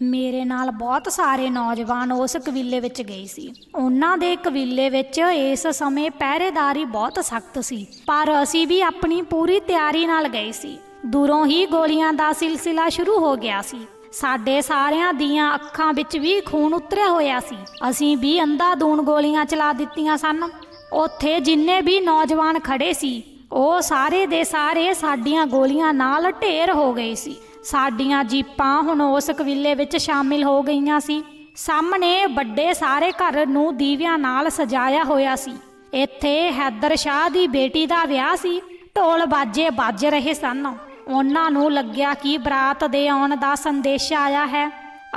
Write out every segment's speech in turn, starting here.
ਮੇਰੇ ਨਾਲ ਬਹੁਤ ਸਾਰੇ ਨੌਜਵਾਨ ਉਸ ਕਬੀਲੇ ਵਿੱਚ ਗਏ ਸੀ। ਉਹਨਾਂ ਦੇ ਕਬੀਲੇ ਵਿੱਚ ਇਸ ਸਮੇਂ ਪਹਿਰੇਦਾਰੀ ਬਹੁਤ ਸਖਤ ਸੀ, ਪਰ ਅਸੀਂ ਵੀ ਆਪਣੀ ਪੂਰੀ ਤਿਆਰੀ ਨਾਲ ਗਏ ਸੀ। ਦੂਰੋਂ ਹੀ ਗੋਲੀਆਂ ਦਾ ਸਿਲਸਿਲਾ ਸ਼ੁਰੂ ਹੋ ਗਿਆ ਸੀ। ਸਾਡੇ ਸਾਰਿਆਂ ਦੀਆਂ ਅੱਖਾਂ ਵਿੱਚ ਵੀ ਖੂਨ ਉਤਰਿਆ ਹੋਇਆ ਸੀ। ਅਸੀਂ ਵੀ ਅੰਧਾਧੂਨ ਗੋਲੀਆਂ ਚਲਾ ਦਿੱਤੀਆਂ ਸਨ। ਉੱਥੇ ਜਿੰਨੇ ਵੀ ਨੌਜਵਾਨ ਖੜੇ ਸੀ, ਉਹ ਸਾਰੇ ਦੇ ਸਾਰੇ ਸਾਡੀਆਂ ਗੋਲੀਆਂ ਨਾਲ ਢੇਰ ਹੋ ਗਏ ਸੀ। ਸਾਡੀਆਂ ਜੀਪਾਂ ਹੁਣ ਉਸ ਕਬੀਲੇ ਵਿੱਚ ਸ਼ਾਮਿਲ ਹੋ ਗਈਆਂ ਸੀ। ਸਾਹਮਣੇ ਵੱਡੇ ਸਾਰੇ ਘਰ ਨੂੰ ਦੀਵਿਆਂ ਨਾਲ ਸਜਾਇਆ ਹੋਇਆ ਸੀ। ਇੱਥੇ ਹੈਦਰ ਸ਼ਾਹ ਦੀ ਬੇਟੀ ਦਾ ਵਿਆਹ ਸੀ। ਢੋਲ ਬਾਜੇ ਵੱਜ ਰਹੇ ਸਨ। ਉਹਨਾਂ ਨੂੰ ਲੱਗਿਆ ਕਿ ਬਰਾਤ ਦੇ ਆਉਣ ਦਾ ਸੰਦੇਸ਼ ਆਇਆ ਹੈ।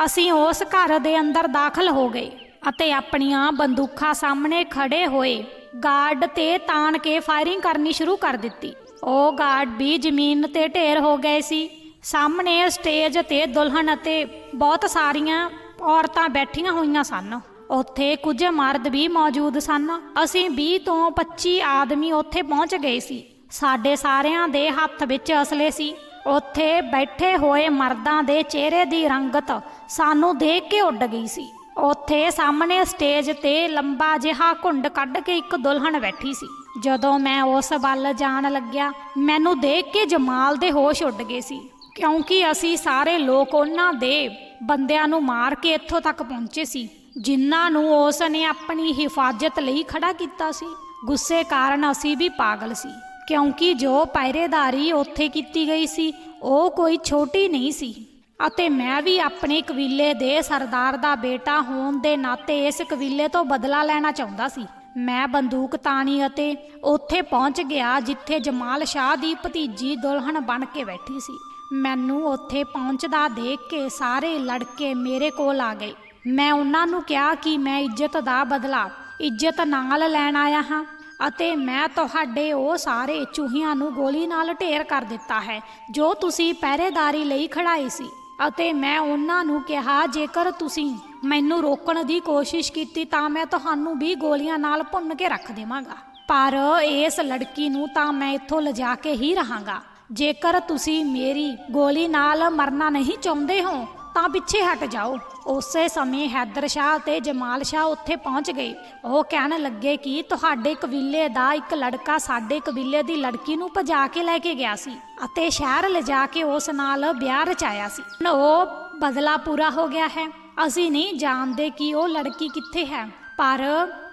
ਅਸੀਂ ਉਸ ਘਰ ਦੇ ਅੰਦਰ ਦਾਖਲ ਹੋ ਗਏ ਅਤੇ ਆਪਣੀਆਂ ਬੰਦੂਕਾਂ ਸਾਹਮਣੇ ਖੜੇ ਹੋਏ ਗਾਰਡ ਤੇ ਤਾਣ ਕੇ ਫਾਇਰਿੰਗ ਕਰਨੀ ਸ਼ੁਰੂ ਕਰ ਦਿੱਤੀ। ਉਹ ਗਾਰਡ ਵੀ ਜ਼ਮੀਨ ਤੇ ਢੇਰ ਹੋ ਗਏ ਸੀ। ਸਾਹਮਣੇ ਸਟੇਜ ਤੇ ਦੁਲਹਨ ਅਤੇ ਬਹੁਤ ਸਾਰੀਆਂ ਔਰਤਾਂ ਬੈਠੀਆਂ ਹੋਈਆਂ ਸਨ। ਉੱਥੇ ਕੁਝ ਮਰਦ ਵੀ ਮੌਜੂਦ ਸਨ। ਅਸੀਂ 20 ਤੋਂ 25 ਆਦਮੀ ਉੱਥੇ ਪਹੁੰਚ ਗਏ ਸੀ। ਸਾਡੇ ਸਾਰਿਆਂ ਦੇ ਹੱਥ ਵਿੱਚ ਅਸਲੇ ਸੀ। ਉੱਥੇ ਬੈਠੇ ਹੋਏ ਮਰਦਾਂ ਦੇ ਚਿਹਰੇ ਦੀ ਰੰਗਤ ਸਾਨੂੰ ਦੇਖ ਕੇ ਉੱਡ ਗਈ ਸੀ। ਉੱਥੇ ਸਾਹਮਣੇ ਸਟੇਜ ਤੇ ਲੰਬਾ ਜਿਹਾ ਘੁੰਡ ਕੱਢ ਕੇ ਇੱਕ ਦੁਲਹਨ ਬੈਠੀ ਸੀ। ਜਦੋਂ ਮੈਂ ਉਸ ਵੱਲ ਜਾਣ ਲੱਗਿਆ, ਮੈਨੂੰ ਦੇਖ ਕੇ ਜਮਾਲ ਦੇ ਹੋਸ਼ ਉੱਡ ਗਏ ਸੀ। ਕਿਉਂਕਿ ਅਸੀਂ ਸਾਰੇ ਲੋਕ ਉਹਨਾਂ ਦੇ ਬੰਦਿਆਂ ਨੂੰ ਮਾਰ ਕੇ ਇੱਥੋਂ ਤੱਕ ਪਹੁੰਚੇ ਸੀ, ਜਿਨ੍ਹਾਂ ਨੂੰ ਉਸ ਨੇ ਆਪਣੀ ਹਿਫਾਜ਼ਤ ਲਈ ਖੜਾ ਕੀਤਾ ਸੀ। ਗੁੱਸੇ ਕਾਰਨ ਅਸੀਂ ਵੀ ਪਾਗਲ ਸੀ, ਕਿਉਂਕਿ ਜੋ ਪਹਿਰੇਦਾਰੀ ਉੱਥੇ ਕੀਤੀ ਗਈ ਸੀ, ਉਹ ਕੋਈ ਛੋਟੀ ਨਹੀਂ ਸੀ। ਅਤੇ ਮੈਂ ਵੀ ਆਪਣੇ ਕਬੀਲੇ ਦੇ ਸਰਦਾਰ ਦਾ ਬੇਟਾ ਹੋਣ ਦੇ ਨਾਤੇ ਇਸ ਕਬੀਲੇ ਤੋਂ ਬਦਲਾ ਲੈਣਾ ਚਾਹੁੰਦਾ ਸੀ। ਮੈਂ ਬੰਦੂਕ ਤਾਣੀ ਅਤੇ ਉੱਥੇ ਪਹੁੰਚ ਗਿਆ, ਜਿੱਥੇ ਜਮਾਲ ਸ਼ਾਹ ਦੀ ਭਤੀਜੀ ਦੁਲਹਨ ਬਣ ਕੇ ਬੈਠੀ ਸੀ। ਮੈਨੂੰ ਉੱਥੇ ਪਹੁੰਚਦਾ ਦੇਖ ਕੇ ਸਾਰੇ ਲੜਕੇ ਮੇਰੇ ਕੋਲ ਆ ਗਏ। ਮੈਂ ਉਹਨਾਂ ਨੂੰ ਕਿਹਾ ਕਿ ਮੈਂ ਇੱਜ਼ਤ ਦਾ ਬਦਲਾ, ਇੱਜ਼ਤ ਨਾਲ ਲੈਣ ਆਇਆ ਹਾਂ ਅਤੇ ਮੈਂ ਤੁਹਾਡੇ ਉਹ ਸਾਰੇ ਚੂਹਿਆਂ ਨੂੰ ਗੋਲੀ ਨਾਲ ਢੇਰ ਕਰ ਦਿੱਤਾ ਹੈ, ਜੋ ਤੁਸੀਂ ਪਹਿਰੇਦਾਰੀ ਲਈ ਖੜਾਏ ਸੀ। ਅਤੇ ਮੈਂ ਉਹਨਾਂ ਨੂੰ ਕਿਹਾ, ਜੇਕਰ ਤੁਸੀਂ ਮੈਨੂੰ ਰੋਕਣ ਦੀ ਕੋਸ਼ਿਸ਼ ਕੀਤੀ ਤਾਂ ਮੈਂ ਤੁਹਾਨੂੰ ਵੀ ਗੋਲੀਆਂ ਨਾਲ ਭੁੰਨ ਕੇ ਰੱਖ ਦੇਵਾਂਗਾ। ਪਰ ਇਸ ਲੜਕੀ ਨੂੰ ਤਾਂ ਮੈਂ ਇੱਥੋਂ ਲਿਜਾ ਕੇ ਹੀ ਰਹਾਂਗਾ। ਜੇਕਰ ਤੁਸੀਂ ਮੇਰੀ ਗੋਲੀ ਨਾਲ ਮਰਨਾ ਨਹੀਂ ਚਾਹੁੰਦੇ ਹੋ, ਤਾਂ ਪਿੱਛੇ ਹਟ ਜਾਓ। ਉਸੇ ਸਮੇਂ ਹੈਦਰ ਸ਼ਾਹ ਤੇ ਜਮਾਲ ਸ਼ਾਹ ਉੱਥੇ ਪਹੁੰਚ ਗਏ। ਉਹ ਕਹਿਣ ਲੱਗੇ ਕਿ ਤੁਹਾਡੇ ਕਬੀਲੇ ਦਾ ਇੱਕ ਲੜਕਾ ਸਾਡੇ ਕਬੀਲੇ ਦੀ ਲੜਕੀ ਨੂੰ ਭਜਾ ਕੇ ਲੈ ਕੇ ਗਿਆ ਸੀ ਅਤੇ ਸ਼ਹਿਰ ਲਿਜਾ ਕੇ ਉਸ ਨਾਲ ਵਿਆਹ ਰਚਾਇਆ ਸੀ। ਉਹ ਬਦਲਾ ਪੂਰਾ ਹੋ ਗਿਆ ਹੈ। ਅਸੀਂ ਨਹੀਂ ਜਾਣਦੇ ਕਿ ਉਹ ਲੜਕੀ ਕਿੱਥੇ ਹੈ, ਪਰ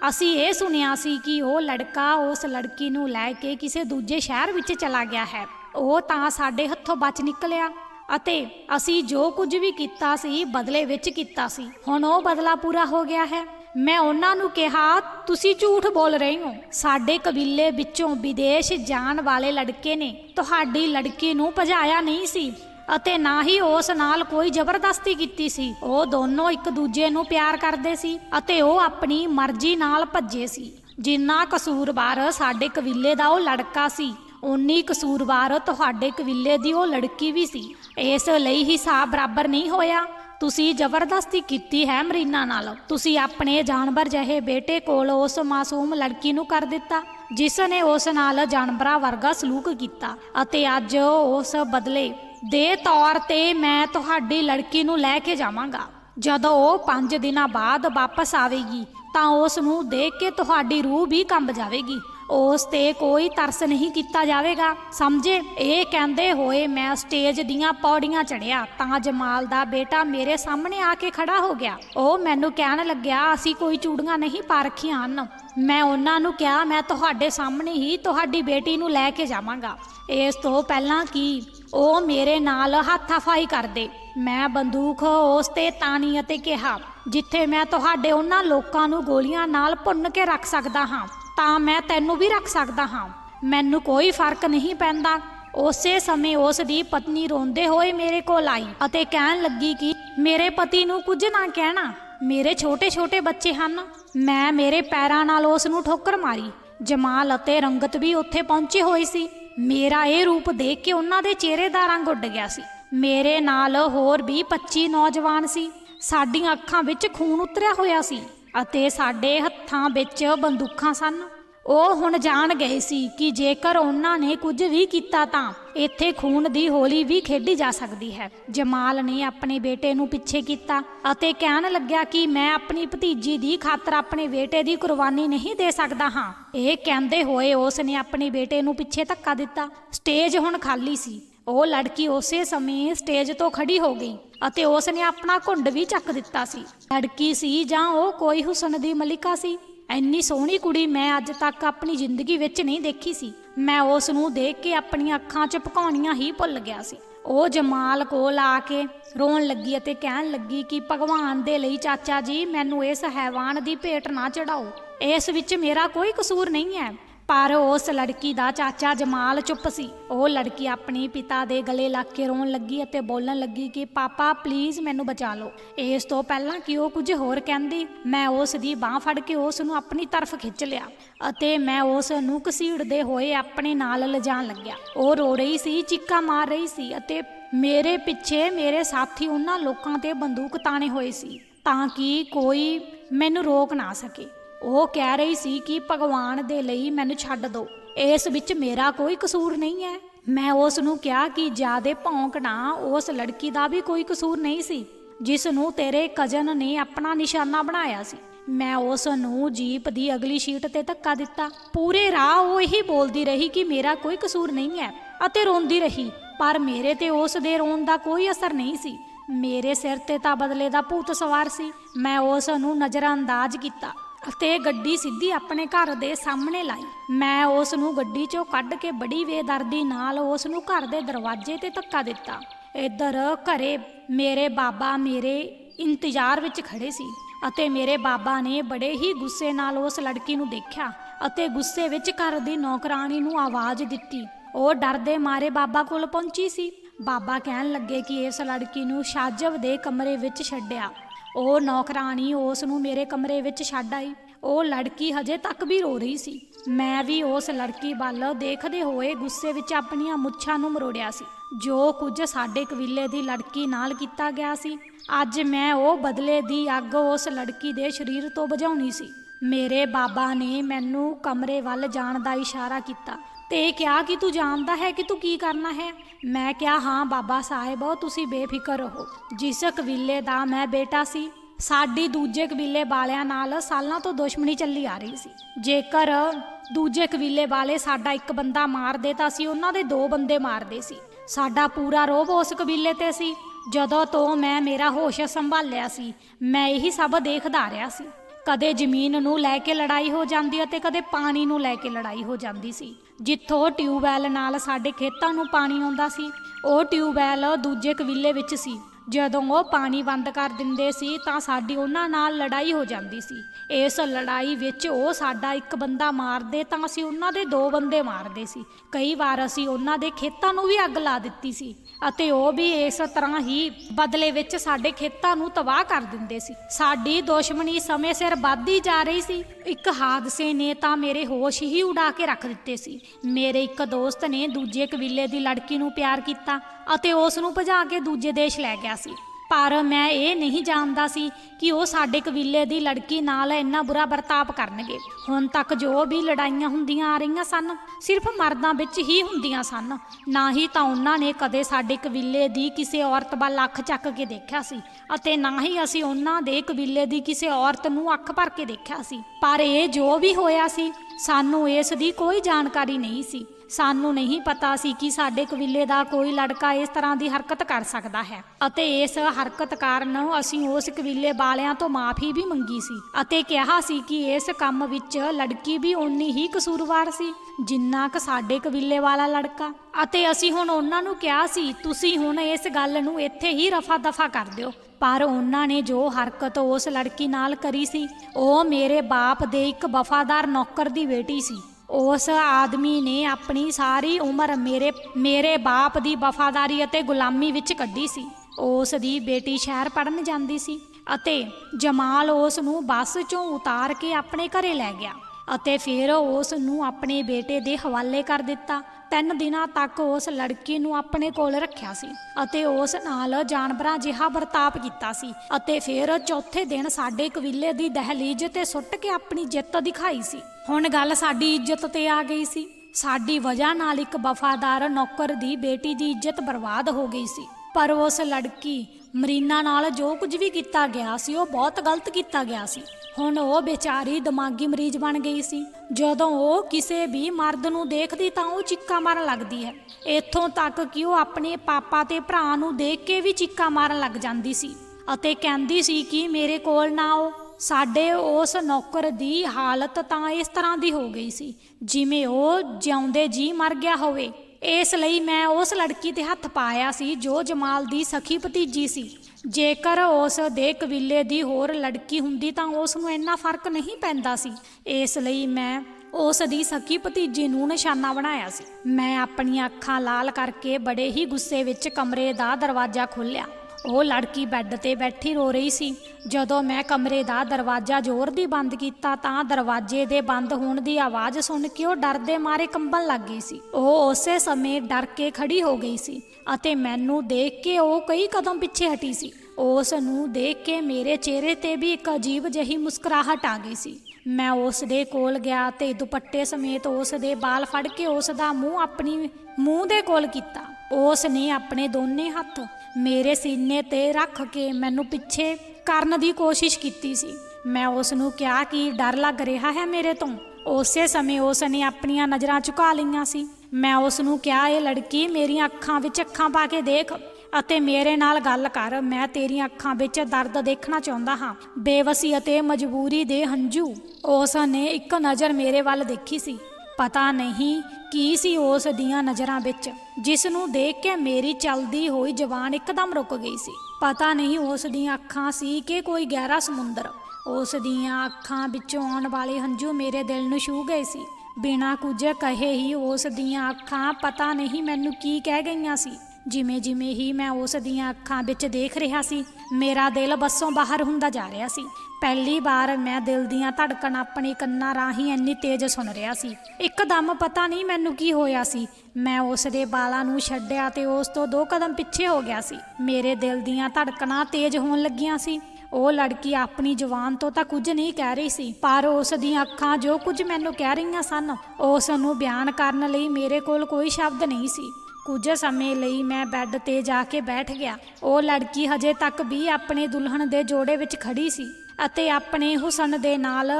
ਅਸੀਂ ਇਹ ਸੁਣਿਆ ਸੀ ਕਿ ਉਹ ਲੜਕਾ ਉਸ ਲੜਕੀ ਨੂੰ ਲੈ ਕੇ ਕਿਸੇ ਦੂਜੇ ਸ਼ਹਿਰ ਵਿੱਚ ਚਲਾ ਗਿਆ ਹੈ। ਉਹ ਤਾਂ ਸਾਡੇ ਹੱਥੋਂ ਬਚ ਨਿਕਲਿਆ ਅਤੇ ਅਸੀਂ ਜੋ ਕੁਝ ਵੀ ਕੀਤਾ ਸੀ ਬਦਲੇ ਵਿੱਚ ਕੀਤਾ ਸੀ। ਹੁਣ ਉਹ ਬਦਲਾ ਪੂਰਾ ਹੋ ਗਿਆ ਹੈ। ਮੈਂ ਉਹਨਾਂ ਨੂੰ ਕਿਹਾ, ਤੁਸੀਂ ਝੂਠ ਬੋਲ ਰਹੇ ਹੋ। ਸਾਡੇ ਕਬੀਲੇ ਵਿੱਚੋਂ ਵਿਦੇਸ਼ ਜਾਣ ਵਾਲੇ ਲੜਕੇ ਨੇ ਤੁਹਾਡੀ ਲੜਕੀ ਨੂੰ ਭਜਾਇਆ ਨਹੀਂ ਸੀ ਅਤੇ ਨਾ ਹੀ ਉਸ ਨਾਲ ਕੋਈ ਜ਼ਬਰਦਸਤੀ ਕੀਤੀ ਸੀ। ਉਹ ਦੋਨੋਂ ਇੱਕ ਦੂਜੇ ਨੂੰ ਪਿਆਰ ਕਰਦੇ ਸੀ ਅਤੇ ਉਹ ਆਪਣੀ ਮਰਜ਼ੀ ਨਾਲ ਭੱਜੇ ਸੀ। ਜਿੰਨਾ ਕਸੂਰਵਾਰ ਸਾਡੇ ਕਬੀਲੇ ਦਾ ਉਹ ਲੜਕਾ ਸੀ ਉਨੀ ਕਸੂਰਵਾਰ ਤੁਹਾਡੇ ਕਬੀਲੇ ਦੀ, ਉਹ ਲੜਕੀ ਵੀ ਸੀ। ਇਸ ਲਈ ਹਿਸਾਬ ਬਰਾਬਰ ਨਹੀਂ ਹੋਇਆ। ਤੁਸੀਂ ਜ਼ਬਰਦਸਤੀ ਕੀਤੀ ਹੈ ਮਰੀਨਾ ਨਾਲ। ਤੁਸੀਂ ਆਪਣੇ ਜਾਨਵਰ ਜਿਹੇ ਬੇਟੇ ਕੋਲ ਉਸ ਮਾਸੂਮ ਲੜਕੀ ਨੂੰ ਕਰ ਦਿੱਤਾ ਜਿਸ ਨੇ ਉਸ ਨਾਲ ਜਾਨਵਰਾਂ ਵਰਗਾ ਸਲੂਕ ਕੀਤਾ ਅਤੇ ਅੱਜ ਉਸ ਬਦਲੇ ਦੇ ਤੌਰ ਤੇ ਮੈਂ ਤੁਹਾਡੀ ਲੜਕੀ ਨੂੰ ਲੈ ਕੇ ਜਾਵਾਂਗਾ। ਜਦੋਂ ਉਹ 5 ਦਿਨਾਂ ਬਾਅਦ ਵਾਪਸ ਆਵੇਗੀ, ਤਾਂ ਉਸ ਨੂੰ ਦੇਖ ਕੇ ਤੁਹਾਡੀ ਰੂਹ ਵੀ ਕੰਬ ਜਾਵੇਗੀ। ਉਸ ਤੇ ਕੋਈ ਤਰਸ ਨਹੀਂ ਕੀਤਾ ਜਾਵੇਗਾ। ਸਮਝੇ? ਇਹ ਕਹਿੰਦੇ ਹੋਏ ਮੈਂ ਸਟੇਜ ਦੀਆਂ ਪੌੜੀਆਂ ਚੜਿਆ ਤਾਂ ਜਮਾਲ ਦਾ ਬੇਟਾ ਮੇਰੇ ਸਾਹਮਣੇ ਆ ਕੇ ਖੜਾ ਹੋ ਗਿਆ। ਉਹ ਮੈਨੂੰ ਕਹਿਣ ਲੱਗਿਆ, ਅਸੀਂ ਕੋਈ ਚੂੜੀਆਂ ਨਹੀਂ ਪਾ ਰੱਖੀਆਂ ਹਨ। ਮੈਂ ਉਹਨਾਂ ਨੂੰ ਕਿਹਾ, ਮੈਂ ਤੁਹਾਡੇ ਸਾਹਮਣੇ ਹੀ ਤੁਹਾਡੀ ਬੇਟੀ ਨੂੰ ਲੈ ਕੇ ਜਾਵਾਂਗਾ। ਇਸ ਤੋਂ ਪਹਿਲਾਂ ਕਿ ਉਹ ਮੇਰੇ ਨਾਲ ਹੱਥਾਫਾਈ ਕਰਦੇ। ਮੈਂ ਬੰਦੂਕ ਉਸ ਤੇ ਤਾਣੀ ਅਤੇ ਕਿਹਾ, ਜਿੱਥੇ ਮੈਂ ਤੁਹਾਡੇ ਉਹਨਾਂ ਲੋਕਾਂ ਨੂੰ ਗੋਲੀਆਂ ਨਾਲ ਭੁੰਨ ਕੇ ਰੱਖ ਸਕਦਾ ਹਾਂ ਤਾਂ ਮੈਂ ਤੈਨੂੰ ਵੀ ਰੱਖ ਸਕਦਾ ਹਾਂ। ਮੈਨੂੰ ਕੋਈ ਫ਼ਰਕ ਨਹੀਂ ਪੈਂਦਾ। ਉਸੇ ਸਮੇਂ ਉਸ ਦੀ ਪਤਨੀ ਰੋਂਦੇ ਹੋਏ ਮੇਰੇ ਕੋਲ ਆਈ ਅਤੇ ਕਹਿਣ ਲੱਗੀ ਕਿ ਮੇਰੇ ਪਤੀ ਨੂੰ ਕੁਝ ਨਾ ਕਹਿਣਾ। ਮੇਰੇ ਛੋਟੇ-ਛੋਟੇ ਬੱਚੇ ਹਨ। ਮੈਂ ਮੇਰੇ ਪੈਰਾਂ ਨਾਲ ਉਸ ਨੂੰ ਠੋਕਰ ਮਾਰੀ। ਜਮਾਲ ਅਤੇ ਰੰਗਤ ਵੀ ਉੱਥੇ ਪਹੁੰਚੇ ਹੋਏ ਸੀ। ਮੇਰਾ ਇਹ ਰੂਪ ਦੇਖ ਕੇ ਉਹਨਾਂ ਦੇ ਚਿਹਰੇ ਦਾ ਰੰਗ ਉੱਡ ਗਿਆ ਸੀ। ਮੇਰੇ ਨਾਲ ਹੋਰ ਵੀ 25 ਨੌਜਵਾਨ ਸੀ। ਸਾਡੀਆਂ ਅੱਖਾਂ ਵਿੱਚ ਖੂਨ ਉਤਰਿਆ ਹੋਇਆ ਸੀ। ਅਤੇ ਸਾਡੇ ਹੱਥਾਂ ਵਿੱਚ ਬੰਦੂਕਾਂ ਸਨ। ਉਹ ਹੁਣ ਜਾਣ ਗਏ ਸੀ ਕਿ ਜੇਕਰ ਉਹਨਾਂ ਨੇ ਕੁਝ ਵੀ ਕੀਤਾ ਤਾਂ ਇੱਥੇ ਖੂਨ ਦੀ ਹੋਲੀ ਵੀ ਖੇਡੀ ਜਾ ਸਕਦੀ ਹੈ। ਜਮਾਲ ਨੇ ਆਪਣੇ ਬੇਟੇ ਨੂੰ ਪਿੱਛੇ ਕੀਤਾ ਅਤੇ ਕਹਿਣ ਲੱਗਿਆ ਕਿ ਮੈਂ ਆਪਣੀ ਭਤੀਜੀ ਦੀ ਖਾਤਰ ਆਪਣੇ ਬੇਟੇ ਦੀ ਕੁਰਬਾਨੀ ਨਹੀਂ ਦੇ ਸਕਦਾ ਹਾਂ। ਇਹ ਕਹਿੰਦੇ ਹੋਏ ਉਸ ਨੇ ਆਪਣੇ ਬੇਟੇ ਨੂੰ ਪਿੱਛੇ ਧੱਕਾ ਦਿੱਤਾ। ਸਟੇਜ ਹੁਣ ਖਾਲੀ ਸੀ। ਉਹ ਲੜਕੀ ਉਸੇ ਸਮੇਂ ਸਟੇਜ ਤੋਂ ਖੜੀ ਹੋ ਗਈ ਅਤੇ ਉਸ ਨੇ ਆਪਣਾ ਘੁੰਡ ਵੀ ਚੱਕ ਦਿੱਤਾ ਸੀ। ਲੜਕੀ ਸੀ ਜਾਂ ਉਹ ਕੋਈ ਹੁਸਨ ਦੀ ਮਲਿਕਾ ਸੀ? ਐਨੀ ਸੋਹਣੀ ਕੁੜੀ ਮੈਂ ਅੱਜ ਤੱਕ ਆਪਣੀ ਜ਼ਿੰਦਗੀ ਵਿੱਚ ਨਹੀਂ ਦੇਖੀ ਸੀ। ਮੈਂ ਉਸ ਨੂੰ ਦੇਖ ਕੇ ਆਪਣੀਆਂ ਅੱਖਾਂ 'ਚ ਭਕਾਉਣੀਆਂ ਹੀ ਭੁੱਲ ਗਿਆ ਸੀ। ਉਹ ਜਮਾਲ ਕੋਲ ਆ ਕੇ ਰੋਣ ਲੱਗੀ ਅਤੇ ਕਹਿਣ ਲੱਗੀ ਕਿ ਭਗਵਾਨ ਦੇ ਲਈ ਚਾਚਾ ਜੀ, ਮੈਨੂੰ ਇਸ ਹੈਵਾਨ ਦੀ ਭੇਟ ਨਾ ਚੜਾਓ। ਇਸ ਵਿੱਚ ਮੇਰਾ ਕੋਈ ਕਸੂਰ ਨਹੀਂ ਹੈ। ਪਰ ਉਸ ਲੜਕੀ ਦਾ ਚਾਚਾ ਜਮਾਲ ਚੁੱਪ ਸੀ। ਉਹ ਲੜਕੀ ਆਪਣੇ ਪਿਤਾ ਦੇ ਗਲੇ ਲੱਗ ਕੇ ਰੋਣ ਲੱਗੀ ਅਤੇ ਬੋਲਣ ਲੱਗੀ ਕਿ, ਪਾਪਾ ਪਲੀਜ਼ ਮੈਨੂੰ ਬਚਾ ਲਓ। ਇਸ ਤੋਂ ਪਹਿਲਾਂ ਕਿ ਉਹ ਕੁਝ ਹੋਰ ਕਹਿੰਦੀ, ਮੈਂ ਉਸ ਦੀ ਬਾਹ ਫੜ ਕੇ ਉਸ ਨੂੰ ਆਪਣੀ ਤਰਫ ਖਿੱਚ ਲਿਆ ਅਤੇ ਮੈਂ ਉਸ ਨੂੰ ਘਸੀੜਦੇ ਹੋਏ ਆਪਣੇ ਨਾਲ ਲਿਜਾਣ ਲੱਗਿਆ। ਉਹ ਰੋ ਰਹੀ ਸੀ, ਚੀਕਾਂ ਮਾਰ ਰਹੀ ਸੀ ਅਤੇ ਮੇਰੇ ਪਿੱਛੇ ਮੇਰੇ ਸਾਥੀ ਉਹਨਾਂ ਲੋਕਾਂ ਤੇ ਬੰਦੂਕ ਤਾਣੇ ਹੋਏ ਸੀ ਤਾਂ ਕਿ ਕੋਈ ਮੈਨੂੰ ਰੋਕ ਨਾ ਸਕੇ। ਉਹ ਕਹਿ ਰਹੀ ਸੀ ਕਿ ਭਗਵਾਨ ਦੇ ਲਈ ਮੈਨੂੰ ਛੱਡ ਦਿਓ ਇਸ ਵਿੱਚ ਮੇਰਾ ਕੋਈ ਕਸੂਰ ਨਹੀਂ ਹੈ। ਮੈਂ ਉਸ ਨੂੰ ਕਿਹਾ ਕਿ ਜਿਆਦੇ ਭੌਂਕਣਾ ਉਸ ਲੜਕੀ ਦਾ ਵੀ ਕੋਈ ਕਸੂਰ ਨਹੀਂ ਸੀ ਜਿਸ ਨੂੰ ਤੇਰੇ ਕਜ਼ਨ ਨੇ ਆਪਣਾ ਨਿਸ਼ਾਨਾ ਬਣਾਇਆ ਸੀ। ਮੈਂ ਉਸ ਨੂੰ ਜੀਪ ਦੀ ਅਗਲੀ ਸ਼ੀਟ ਤੇ ਧੱਕਾ ਦਿੱਤਾ। ਪੂਰੇ ਰਾਹ ਉਹ ਇਹੀ ਬੋਲਦੀ ਰਹੀ ਕਿ ਮੇਰਾ ਕੋਈ ਕਸੂਰ ਨਹੀਂ ਹੈ ਅਤੇ ਰੋਂਦੀ ਰਹੀ, ਪਰ ਮੇਰੇ ਤੇ ਉਸ ਦੇ ਰੋਣ ਦਾ ਕੋਈ ਅਸਰ ਨਹੀਂ ਸੀ। ਮੇਰੇ ਸਿਰ ਤੇ ਤਾਂ ਬਦਲੇ ਦਾ ਭੂਤ ਸਵਾਰ ਸੀ। ਮੈਂ ਉਸ ਨੂੰ ਨਜ਼ਰਅੰਦਾਜ਼ ਕੀਤਾ। ਅਤੇ ਗੱਡੀ ਸਿੱਧੀ ਆਪਣੇ ਘਰ ਦੇ ਸਾਹਮਣੇ ਲਾਈ। ਮੈਂ ਉਸ ਨੂੰ ਗੱਡੀ 'ਚੋਂ ਕੱਢ ਕੇ ਬੜੀ ਬੇਦਰਦੀ ਨਾਲ ਉਸ ਨੂੰ ਘਰ ਦੇ ਦਰਵਾਜ਼ੇ ਤੇ ਧੱਕਾ ਦਿੱਤਾ। ਇੱਧਰ ਘਰੇ ਮੇਰੇ ਬਾਬਾ ਮੇਰੇ ਇੰਤਜ਼ਾਰ ਵਿੱਚ ਖੜੇ ਸੀ ਅਤੇ ਮੇਰੇ ਬਾਬਾ ਨੇ ਬੜੇ ਹੀ ਗੁੱਸੇ ਨਾਲ ਉਸ ਲੜਕੀ ਨੂੰ ਦੇਖਿਆ ਅਤੇ ਗੁੱਸੇ ਵਿੱਚ ਘਰ ਦੀ ਨੌਕਰਾਨੀ ਨੂੰ ਆਵਾਜ਼ ਦਿੱਤੀ। ਉਹ ਡਰਦੇ ਮਾਰੇ ਬਾਬਾ ਕੋਲ ਪਹੁੰਚੀ ਸੀ। ਬਾਬਾ ਕਹਿਣ ਲੱਗੇ ਕਿ ਇਸ ਲੜਕੀ ਨੂੰ ਸ਼ਾਜਵ ਦੇ ਕਮਰੇ ਵਿੱਚ ਛੱਡਿਆ। ਉਹ ਨੌਕਰਾਨੀ ਉਸ ਨੂੰ ਮੇਰੇ ਕਮਰੇ ਵਿੱਚ ਛੱਡ ਆਈ। ਉਹ ਲੜਕੀ ਹਜੇ ਤੱਕ ਵੀ ਰੋ ਰਹੀ ਸੀ। ਮੈਂ ਵੀ ਉਸ ਲੜਕੀ ਵੱਲ ਦੇਖਦੇ ਹੋਏ ਗੁੱਸੇ ਵਿੱਚ ਆਪਣੀਆਂ ਮੁੱਛਾਂ ਨੂੰ ਮਰੋੜਿਆ ਸੀ। ਜੋ ਕੁਝ ਸਾਡੇ ਕਬੀਲੇ ਦੀ ਲੜਕੀ ਨਾਲ ਕੀਤਾ ਗਿਆ ਸੀ, ਅੱਜ ਮੈਂ ਉਹ ਬਦਲੇ ਦੀ ਅੱਗ ਉਸ ਲੜਕੀ ਦੇ ਸਰੀਰ ਤੋਂ ਬੁਝਾਉਣੀ ਸੀ। ਮੇਰੇ ਬਾਬਾ ਨੇ ਮੈਨੂੰ ਕਮਰੇ ਵੱਲ ਜਾਣ ਦਾ ਇਸ਼ਾਰਾ ਕੀਤਾ। ਤੇ ਕਿਹਾ ਕਿ ਤੂੰ ਜਾਣਦਾ ਹੈ ਕਿ ਤੂੰ ਕੀ ਕਰਨਾ ਹੈ। ਮੈਂ ਕਿਹਾ, ਹਾਂ ਬਾਬਾ ਸਾਹਿਬ, ਤੁਸੀਂ ਬੇਫਿਕਰ ਰਹੋ। ਜਿਸ ਕਬੀਲੇ ਦਾ ਮੈਂ ਬੇਟਾ ਸੀ, ਸਾਡੀ ਦੂਜੇ ਕਬੀਲੇ ਵਾਲਿਆਂ ਨਾਲ ਸਾਲਾਂ ਤੋਂ ਦੁਸ਼ਮਣੀ ਚੱਲੀ ਆ ਰਹੀ ਸੀ। ਜੇਕਰ ਦੂਜੇ ਕਬੀਲੇ ਵਾਲੇ ਸਾਡਾ ਇੱਕ ਬੰਦਾ ਮਾਰਦੇ ਤਾਂ ਅਸੀਂ ਉਹਨਾਂ ਦੇ ਦੋ ਬੰਦੇ ਮਾਰਦੇ ਸੀ। ਸਾਡਾ ਪੂਰਾ ਰੋਬ ਉਸ ਕਬੀਲੇ ਤੇ ਸੀ। ਜਦੋਂ ਤੋਂ ਮੈਂ ਮੇਰਾ ਹੋਸ਼ ਸੰਭਾਲਿਆ ਸੀ, ਮੈਂ ਇਹੀ ਸਭ ਦੇਖਦਾ ਰਿਹਾ ਸੀ। ਕਦੇ ਜ਼ਮੀਨ ਨੂੰ ਲੈ ਕੇ ਲੜਾਈ ਹੋ ਜਾਂਦੀ ਅਤੇ ਕਦੇ ਪਾਣੀ ਨੂੰ ਲੈ ਕੇ ਲੜਾਈ ਹੋ ਜਾਂਦੀ ਸੀ। ਜਿੱਥੋਂ ਟਿਊਬਵੈਲ ਨਾਲ ਸਾਡੇ ਖੇਤਾਂ ਨੂੰ ਪਾਣੀ ਆਉਂਦਾ ਸੀ, ਉਹ ਟਿਊਬਵੈਲ ਦੂਜੇ ਕਬੀਲੇ ਵਿੱਚ ਸੀ। ਜਦੋਂ ਉਹ ਪਾਣੀ ਬੰਦ ਕਰ ਦਿੰਦੇ ਸੀ ਤਾਂ ਸਾਡੀ ਉਹਨਾਂ ਨਾਲ ਲੜਾਈ ਹੋ ਜਾਂਦੀ ਸੀ। ਇਸ ਲੜਾਈ ਵਿੱਚ ਉਹ ਸਾਡਾ ਇੱਕ ਬੰਦਾ ਮਾਰਦੇ ਤਾਂ ਅਸੀਂ ਉਹਨਾਂ ਦੇ ਦੋ ਬੰਦੇ ਮਾਰਦੇ ਸੀ। ਕਈ ਵਾਰ ਅਸੀਂ ਉਹਨਾਂ ਦੇ ਖੇਤਾਂ ਨੂੰ ਵੀ ਅੱਗ ਲਾ ਦਿੱਤੀ ਸੀ ਅਤੇ ਉਹ ਵੀ ਇਸ ਤਰ੍ਹਾਂ ਹੀ ਬਦਲੇ ਵਿੱਚ ਸਾਡੇ ਖੇਤਾਂ ਨੂੰ ਤਬਾਹ ਕਰ ਦਿੰਦੇ ਸੀ। ਸਾਡੀ ਦੁਸ਼ਮਣੀ ਸਮੇਂ ਸਿਰ ਵੱਧਦੀ ਜਾ ਰਹੀ ਸੀ। ਇੱਕ ਹਾਦਸੇ ਨੇ ਤਾਂ ਮੇਰੇ ਹੋਸ਼ ਹੀ ਉਡਾ ਕੇ ਰੱਖ ਦਿੱਤੇ ਸੀ। ਮੇਰੇ ਇੱਕ ਦੋਸਤ ਨੇ ਦੂਜੇ ਕਬੀਲੇ ਦੀ ਲੜਕੀ ਨੂੰ ਪਿਆਰ ਕੀਤਾ। ਅਤੇ ਉਸ ਨੂੰ ਭਜਾ ਕੇ ਦੂਜੇ ਦੇਸ਼ ਲੈ ਗਿਆ ਸੀ। ਪਰ ਮੈਂ ਇਹ ਨਹੀਂ ਜਾਣਦਾ ਸੀ ਕਿ ਉਹ ਸਾਡੇ ਕਬੀਲੇ ਦੀ ਲੜਕੀ ਨਾਲ ਇੰਨਾ ਬੁਰਾ ਵਰਤਾਪ ਕਰਨਗੇ। ਹੁਣ ਤੱਕ ਜੋ ਵੀ ਲੜਾਈਆਂ ਹੁੰਦੀਆਂ ਆ ਰਹੀਆਂ ਸਨ, ਸਿਰਫ ਮਰਦਾਂ ਵਿੱਚ ਹੀ ਹੁੰਦੀਆਂ ਸਨ। ਨਾ ਹੀ ਤਾਂ ਉਹਨਾਂ ਨੇ ਕਦੇ ਸਾਡੇ ਕਬੀਲੇ ਦੀ ਕਿਸੇ ਔਰਤ ਵੱਲ ਅੱਖ ਚੱਕ ਕੇ ਦੇਖਿਆ ਸੀ ਅਤੇ ਨਾ ਹੀ ਅਸੀਂ ਉਹਨਾਂ ਦੇ ਕਬੀਲੇ ਦੀ ਕਿਸੇ ਔਰਤ ਨੂੰ ਅੱਖ ਭਰ ਕੇ ਦੇਖਿਆ ਸੀ। ਪਰ ਇਹ ਜੋ ਵੀ ਹੋਇਆ ਸੀ, ਸਾਨੂੰ ਇਸ ਦੀ ਕੋਈ ਜਾਣਕਾਰੀ ਨਹੀਂ ਸੀ। ਸਾਨੂੰ ਨਹੀਂ ਪਤਾ ਸੀ ਕਿ ਸਾਡੇ ਕਬੀਲੇ ਦਾ ਕੋਈ ਲੜਕਾ ਇਸ ਤਰ੍ਹਾਂ ਦੀ ਹਰਕਤ ਕਰ ਸਕਦਾ ਹੈ। ਅਤੇ ਇਸ ਹਰਕਤ ਕਾਰਨ ਅਸੀਂ ਉਸ ਕਬੀਲੇ ਵਾਲਿਆਂ ਤੋਂ ਮਾਫੀ ਵੀ ਮੰਗੀ ਸੀ ਅਤੇ ਕਿਹਾ ਸੀ ਕਿ ਇਸ ਕੰਮ ਵਿੱਚ ਲੜਕੀ ਵੀ ਉਨੀ ਹੀ ਕਸੂਰਵਾਰ ਸੀ, ਜਿੰਨਾ ਕਿ ਸਾਡੇ ਕਬੀਲੇ ਵਾਲਾ ਲੜਕਾ। ਅਤੇ ਅਸੀਂ ਹੁਣ ਉਹਨਾਂ ਨੂੰ ਕਿਹਾ ਸੀ, ਤੁਸੀਂ ਹੁਣ ਇਸ ਗੱਲ ਨੂੰ ਇੱਥੇ ਹੀ ਰਫਾ ਦਫਾ ਕਰ ਦਿਓ। ਪਰ ਉਹਨਾਂ ਨੇ ਜੋ ਹਰਕਤ ਉਸ ਲੜਕੀ ਨਾਲ ਕਰੀ ਸੀ, ਉਹ ਮੇਰੇ ਬਾਪ ਦੇ ਇੱਕ ਵਫਾਦਾਰ ਨੌਕਰ ਦੀ ਬੇਟੀ ਸੀ। ਉਸ ਆਦਮੀ ਨੇ ਆਪਣੀ ਸਾਰੀ ਉਮਰ ਮੇਰੇ ਮੇਰੇ ਬਾਪ ਦੀ ਵਫਾਦਾਰੀ ਅਤੇ ਗੁਲਾਮੀ ਵਿੱਚ ਕੱਢੀ ਸੀ। ਉਸ ਦੀ ਬੇਟੀ ਸ਼ਹਿਰ ਪੜਨ ਜਾਂਦੀ ਸੀ ਅਤੇ ਜਮਾਲ ਉਸ ਨੂੰ ਬੱਸ ਚੋਂ ਉਤਾਰ ਕੇ ਆਪਣੇ ਘਰੇ ਲੈ ਗਿਆ ਅਤੇ ਫਿਰ ਉਸ ਨੂੰ ਆਪਣੇ ਬੇਟੇ ਦੇ ਹਵਾਲੇ ਕਰ ਦਿੱਤਾ। ਤਿੰਨ ਦਿਨਾਂ ਤੱਕ ਉਸ ਲੜਕੀ ਨੂੰ ਆਪਣੇ ਕੋਲ ਰੱਖਿਆ ਸੀ ਅਤੇ ਉਸ ਨਾਲ ਜਾਨਵਰਾਂ ਜਿਹਾ ਵਰਤਾਪ ਕੀਤਾ ਸੀ ਅਤੇ ਫਿਰ ਚੌਥੇ ਦਿਨ ਸਾਡੇ ਕਬੀਲੇ ਦੀ ਦਹਲੀਜ਼ ਤੇ ਸੁੱਟ ਕੇ ਆਪਣੀ ਜਿੱਤ ਦਿਖਾਈ ਸੀ। ਹੁਣ ਗੱਲ ਸਾਡੀ ਇੱਜ਼ਤ ਤੇ ਆ ਗਈ ਸੀ। ਸਾਡੀ ਵਜ੍ਹਾ ਨਾਲ ਇੱਕ ਵਫਾਦਾਰ ਨੌਕਰ ਦੀ ਬੇਟੀ ਦੀ ਇੱਜ਼ਤ ਬਰਬਾਦ ਹੋ ਗਈ ਸੀ। ਪਰ ਉਸ ਲੜਕੀ ਮਰੀਨਾ ਨਾਲ ਜੋ ਕੁਝ ਵੀ ਕੀਤਾ ਗਿਆ ਸੀ, ਉਹ ਬਹੁਤ ਗਲਤ ਕੀਤਾ ਗਿਆ ਸੀ। ਹੁਣ ਉਹ ਵਿਚਾਰੀ ਦਿਮਾਗੀ ਮਰੀਜ਼ ਬਣ ਗਈ ਸੀ। ਜਦੋਂ ਉਹ ਕਿਸੇ ਵੀ ਮਰਦ ਨੂੰ ਦੇਖਦੀ ਤਾਂ ਉਹ ਚੀਕਾਂ ਮਾਰਨ ਲੱਗਦੀ ਹੈ। ਇੱਥੋਂ ਤੱਕ ਕਿ ਉਹ ਆਪਣੇ ਪਾਪਾ ਤੇ ਭਰਾ ਨੂੰ ਦੇਖ ਕੇ ਵੀ ਚੀਕਾਂ ਮਾਰਨ ਲੱਗ ਜਾਂਦੀ ਸੀ। ਅਤੇ ਕਹਿੰਦੀ ਸੀ ਕਿ ਮੇਰੇ ਕੋਲ ਨਾ ਆਓ। ਸਾਡੇ ਉਸ ਨੌਕਰ ਦੀ ਹਾਲਤ ਤਾਂ ਇਸ ਤਰ੍ਹਾਂ ਦੀ ਹੋ ਗਈ ਸੀ, ਜਿਵੇਂ ਉਹ ਜਿਉਂਦੇ ਜੀ ਮਰ ਗਿਆ ਹੋਵੇ। ਇਸ ਲਈ ਮੈਂ ਉਸ ਲੜਕੀ ਤੇ ਹੱਥ ਪਾਇਆ ਸੀ, ਜੋ ਜਮਾਲ ਦੀ ਸਖੀ ਭਤੀਜੀ ਸੀ। ਜੇਕਰ ਉਸ ਦੇ ਕਬੀਲੇ ਦੀ ਹੋਰ ਲੜਕੀ ਹੁੰਦੀ ਤਾਂ ਉਸ ਨੂੰ ਇੰਨਾ ਫ਼ਰਕ ਨਹੀਂ ਪੈਂਦਾ ਸੀ। ਇਸ ਲਈ ਮੈਂ ਉਸ ਦੀ ਸਕੀ ਭਤੀਜੀ ਨੂੰ ਨਿਸ਼ਾਨਾ ਬਣਾਇਆ ਸੀ। ਮੈਂ ਆਪਣੀਆਂ ਅੱਖਾਂ ਲਾਲ ਕਰਕੇ ਬੜੇ ਹੀ ਗੁੱਸੇ ਵਿੱਚ ਕਮਰੇ ਦਾ ਦਰਵਾਜ਼ਾ ਖੋਲ੍ਹਿਆ। ਉਹ ਲੜਕੀ ਬੈੱਡ ਤੇ ਬੈਠੀ ਰੋ ਰਹੀ ਸੀ। ਜਦੋਂ ਮੈਂ ਕਮਰੇ ਦਾ ਦਰਵਾਜ਼ਾ ਜ਼ੋਰ ਦੀ ਬੰਦ ਕੀਤਾ ਤਾਂ ਦਰਵਾਜ਼ੇ ਦੇ ਬੰਦ ਹੋਣ ਦੀ ਆਵਾਜ਼ ਸੁਣ ਕੇ ਉਹ ਡਰ ਦੇ ਮਾਰੇ ਕੰਬਣ ਲੱਗ ਗਈ ਸੀ। ਉਹ ਉਸੇ ਸਮੇਂ ਡਰ ਕੇ ਖੜੀ ਹੋ ਗਈ ਸੀ ਅਤੇ ਮੈਨੂੰ ਦੇਖ ਕੇ ਉਹ ਕਈ ਕਦਮ ਪਿੱਛੇ ਹਟੀ ਸੀ। ਉਸ ਨੂੰ ਦੇਖ ਕੇ ਮੇਰੇ ਚਿਹਰੇ ਤੇ ਵੀ ਇੱਕ ਅਜੀਬ ਜਿਹੀ ਮੁਸਕਰਾਹਟ ਆ ਗਈ ਸੀ। ਮੈਂ ਉਸ ਦੇ ਕੋਲ ਗਿਆ ਤੇ ਦੁਪੱਟੇ ਸਮੇਤ ਉਸ ਦੇ ਬਾਲ ਫੜ ਕੇ ਉਸ ਦਾ ਮੂੰਹ ਆਪਣੀ, ਮੂੰਹ ਦੇ ਕੋਲ ਕੀਤਾ। ਉਸ ਨੇ ਆਪਣੇ ਦੋਨੇ ਹੱਥ ਮੇਰੇ ਸੀਨੇ ਤੇ ਰੱਖ ਕੇ ਮੈਨੂੰ ਪਿੱਛੇ ਕਰਨ ਦੀ ਕੋਸ਼ਿਸ਼ ਕੀਤੀ ਸੀ। ਮੈਂ ਉਸ ਨੂੰ ਕਿਹਾ ਕਿ ਡਰ ਲੱਗ ਰਿਹਾ ਹੈ ਮੇਰੇ ਤੋਂ। ਉਸੇ ਸਮੇਂ ਉਸ ਨੇ ਆਪਣੀਆਂ ਨਜ਼ਰਾਂ ਝੁਕਾ ਲਈਆਂ ਸੀ। ਮੈਂ ਉਸ ਨੂੰ ਕਿਹਾ, ਇਹ ਲੜਕੀ ਮੇਰੀਆਂ ਅੱਖਾਂ ਵਿੱਚ ਅੱਖਾਂ ਪਾ ਕੇ ਦੇਖ ਅਤੇ ਮੇਰੇ ਨਾਲ ਗੱਲ ਕਰ। ਮੈਂ ਤੇਰੀਆਂ ਅੱਖਾਂ ਵਿੱਚ ਦਰਦ ਦੇਖਣਾ ਚਾਹੁੰਦਾ ਹਾਂ। ਬੇਵਸੀ ਅਤੇ ਮਜਬੂਰੀ ਦੇ ਹੰਝੂ। ਉਸ ਨੇ ਇੱਕ ਨਜ਼ਰ ਮੇਰੇ ਵੱਲ ਦੇਖੀ ਸੀ। ਪਤਾ ਨਹੀਂ ਕੀ ਸੀ ਉਸ ਦੀਆਂ ਨਜ਼ਰਾਂ ਵਿੱਚ। ਜਿਸ ਨੂੰ ਦੇਖ ਕੇ ਮੇਰੀ ਚਲਦੀ ਹੋਈ ਜਵਾਨ ਇੱਕਦਮ ਰੁਕ ਗਈ ਸੀ। ਪਤਾ ਨਹੀਂ ਉਸ ਦੀਆਂ ਅੱਖਾਂ ਸੀ ਕਿ ਕੋਈ ਗਹਿਰਾ ਸਮੁੰਦਰ। ਉਸ ਦੀਆਂ ਅੱਖਾਂ ਵਿੱਚੋਂ ਆਉਣ ਵਾਲੇ ਹੰਝੂ ਮੇਰੇ ਦਿਲ ਨੂੰ ਛੂ ਗਏ ਸੀ। ਬਿਨਾਂ ਕੁਝ ਕਹੇ ਹੀ ਉਸ ਦੀਆਂ ਅੱਖਾਂ ਪਤਾ ਨਹੀਂ ਮੈਨੂੰ ਕੀ ਕਹਿ ਗਈਆਂ ਸੀ। ਜਿਵੇਂ ਜਿਵੇਂ ਹੀ ਮੈਂ ਉਸ ਦੀਆਂ ਅੱਖਾਂ ਵਿੱਚ ਦੇਖ ਰਿਹਾ ਸੀ, ਮੇਰਾ ਦਿਲ ਬੱਸੋਂ ਬਾਹਰ ਹੁੰਦਾ ਜਾ ਰਿਹਾ ਸੀ। ਪਹਿਲੀ ਵਾਰ ਮੈਂ ਦਿਲ ਦੀਆਂ ਧੜਕਣ ਆਪਣੇ ਕੰਨਾਂ ਰਾਹੀਂ ਇੰਨੀ ਤੇਜ਼ ਸੁਣ ਰਿਹਾ ਸੀ। ਇੱਕਦਮ ਪਤਾ ਨਹੀਂ ਮੈਨੂੰ ਕੀ ਹੋਇਆ ਸੀ। ਮੈਂ ਉਸ ਦੇ ਬਾਲਾਂ ਨੂੰ ਛੱਡਿਆ ਤੇ ਉਸ ਤੋਂ ਦੋ ਕਦਮ ਪਿੱਛੇ ਹੋ ਗਿਆ ਸੀ। ਮੇਰੇ ਦਿਲ ਦੀਆਂ ਧੜਕਣਾਂ ਤੇਜ਼ ਹੋਣ ਲੱਗੀਆਂ ਸੀ। ਉਹ ਲੜਕੀ ਆਪਣੀ ਜਵਾਨ ਤੋਂ ਤਾਂ ਕੁਝ ਨਹੀਂ ਕਹਿ ਰਹੀ ਸੀ, ਪਰ ਉਸ ਦੀਆਂ ਅੱਖਾਂ ਜੋ ਕੁਝ ਮੈਨੂੰ ਕਹਿ ਰਹੀਆਂ ਸਨ, ਉਸ ਨੂੰ ਬਿਆਨ ਕਰਨ ਲਈ ਮੇਰੇ ਕੋਲ ਕੋਈ ਸ਼ਬਦ ਨਹੀਂ ਸੀ। ਕੁਝ ਸਮੇਂ ਲਈ ਮੈਂ ਬੈੱਡ ਤੇ ਜਾ ਕੇ ਬੈਠ ਗਿਆ। ਉਹ ਲੜਕੀ ਹਜੇ ਤੱਕ ਵੀ ਆਪਣੇ ਦੁਲਹਨ ਦੇ ਜੋੜੇ ਵਿੱਚ ਖੜੀ ਸੀ ਅਤੇ ਆਪਣੇ ਹੁਸਨ ਦੇ ਨਾਲ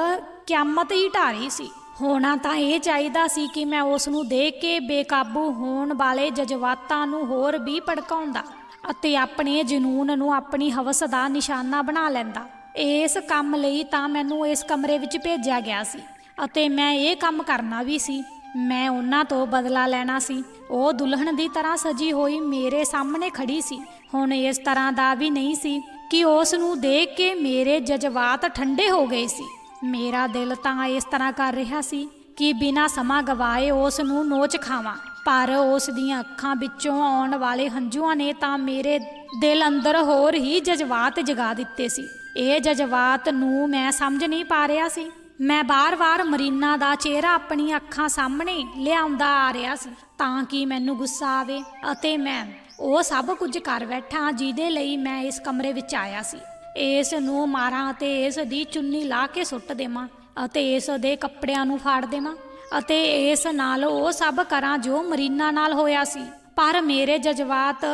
ਕਿਆਮਤ ਹੀ ਢਾਰੀ ਸੀ। ਹੋਣਾ ਤਾਂ ਇਹ ਚਾਹੀਦਾ ਸੀ ਕਿ ਮੈਂ ਉਸ ਨੂੰ ਦੇਖ ਕੇ ਬੇਕਾਬੂ ਹੋਣ ਵਾਲੇ ਜਜ਼ਬਾਤਾਂ ਨੂੰ ਹੋਰ ਵੀ ਭੜਕਾਉਂਦਾ ਅਤੇ ਆਪਣੇ ਜਨੂਨ ਨੂੰ ਆਪਣੀ ਹਵਸ ਦਾ ਨਿਸ਼ਾਨਾ ਬਣਾ ਲੈਂਦਾ। ਇਸ ਕੰਮ ਲਈ ਤਾਂ ਮੈਨੂੰ ਇਸ ਕਮਰੇ ਵਿੱਚ ਭੇਜਿਆ ਗਿਆ ਸੀ ਅਤੇ ਮੈਂ ਇਹ ਕੰਮ ਕਰਨਾ ਵੀ ਸੀ। ਮੈਂ ਉਹਨਾਂ ਤੋਂ ਬਦਲਾ ਲੈਣਾ ਸੀ। ਉਹ ਦੁਲਹਨ ਦੀ ਤਰ੍ਹਾਂ ਸਜੀ ਹੋਈ ਮੇਰੇ ਸਾਹਮਣੇ ਖੜੀ ਸੀ। ਹੁਣ ਇਸ ਤਰ੍ਹਾਂ ਦਾ ਵੀ ਨਹੀਂ ਸੀ ਕਿ ਉਸ ਨੂੰ ਦੇਖ ਕੇ ਮੇਰੇ ਜਜ਼ਬਾਤ ਠੰਡੇ ਹੋ ਗਏ ਸੀ। ਮੇਰਾ ਦਿਲ ਤਾਂ ਇਸ ਤਰ੍ਹਾਂ ਕਰ ਰਿਹਾ ਸੀ ਕਿ ਬਿਨਾਂ ਸਮਾਂ ਗਵਾਏ ਉਸ ਨੂੰ ਨੋਚ ਖਾਵਾਂ। ਪਰ ਉਸ ਦੀਆਂ ਅੱਖਾਂ ਵਿੱਚੋਂ ਆਉਣ ਵਾਲੇ ਹੰਝੂਆਂ ਨੇ ਤਾਂ ਮੇਰੇ ਦਿਲ ਅੰਦਰ ਹੋਰ ਹੀ ਜਜ਼ਬਾਤ ਜਗਾ ਦਿੱਤੇ ਸੀ। ਇਹ ਜਜ਼ਬਾਤ ਨੂੰ ਮੈਂ ਸਮਝ ਨਹੀਂ ਪਾ ਰਿਹਾ ਸੀ ਮੈਂ ਬਾਰ-ਬਾਰ ਮਰੀਨਾ ਦਾ ਚਿਹਰਾ ਆਪਣੀਆਂ ਅੱਖਾਂ ਸਾਹਮਣੇ ਲਿਆਉਂਦਾ ਆ ਰਿਹਾ ਸੀ, ਤਾਂ ਕਿ ਮੈਨੂੰ ਗੁੱਸਾ ਆਵੇ ਅਤੇ ਮੈਂ ਉਹ ਸਭ ਕੁਝ ਕਰ ਬੈਠਾ ਜਿਹਦੇ ਲਈ ਮੈਂ ਇਸ ਕਮਰੇ ਵਿੱਚ ਆਇਆ ਸੀ। ਇਸ ਨੂੰ ਮਾਰਾਂ ਅਤੇ ਇਸ ਦੀ ਚੁੰਨੀ ਲਾ ਕੇ ਸੁੱਟ ਦੇਵਾਂ ਅਤੇ ਇਸ ਦੇ ਕੱਪੜਿਆਂ ਨੂੰ ਫਾੜ ਦੇਵਾਂ ਅਤੇ ਇਸ ਨਾਲ ਉਹ ਸਭ ਕਰਾਂ ਜੋ ਮਰੀਨਾ ਨਾਲ ਹੋਇਆ ਸੀ। ਪਰ ਮੇਰੇ ਜਜ਼ਬਾਤ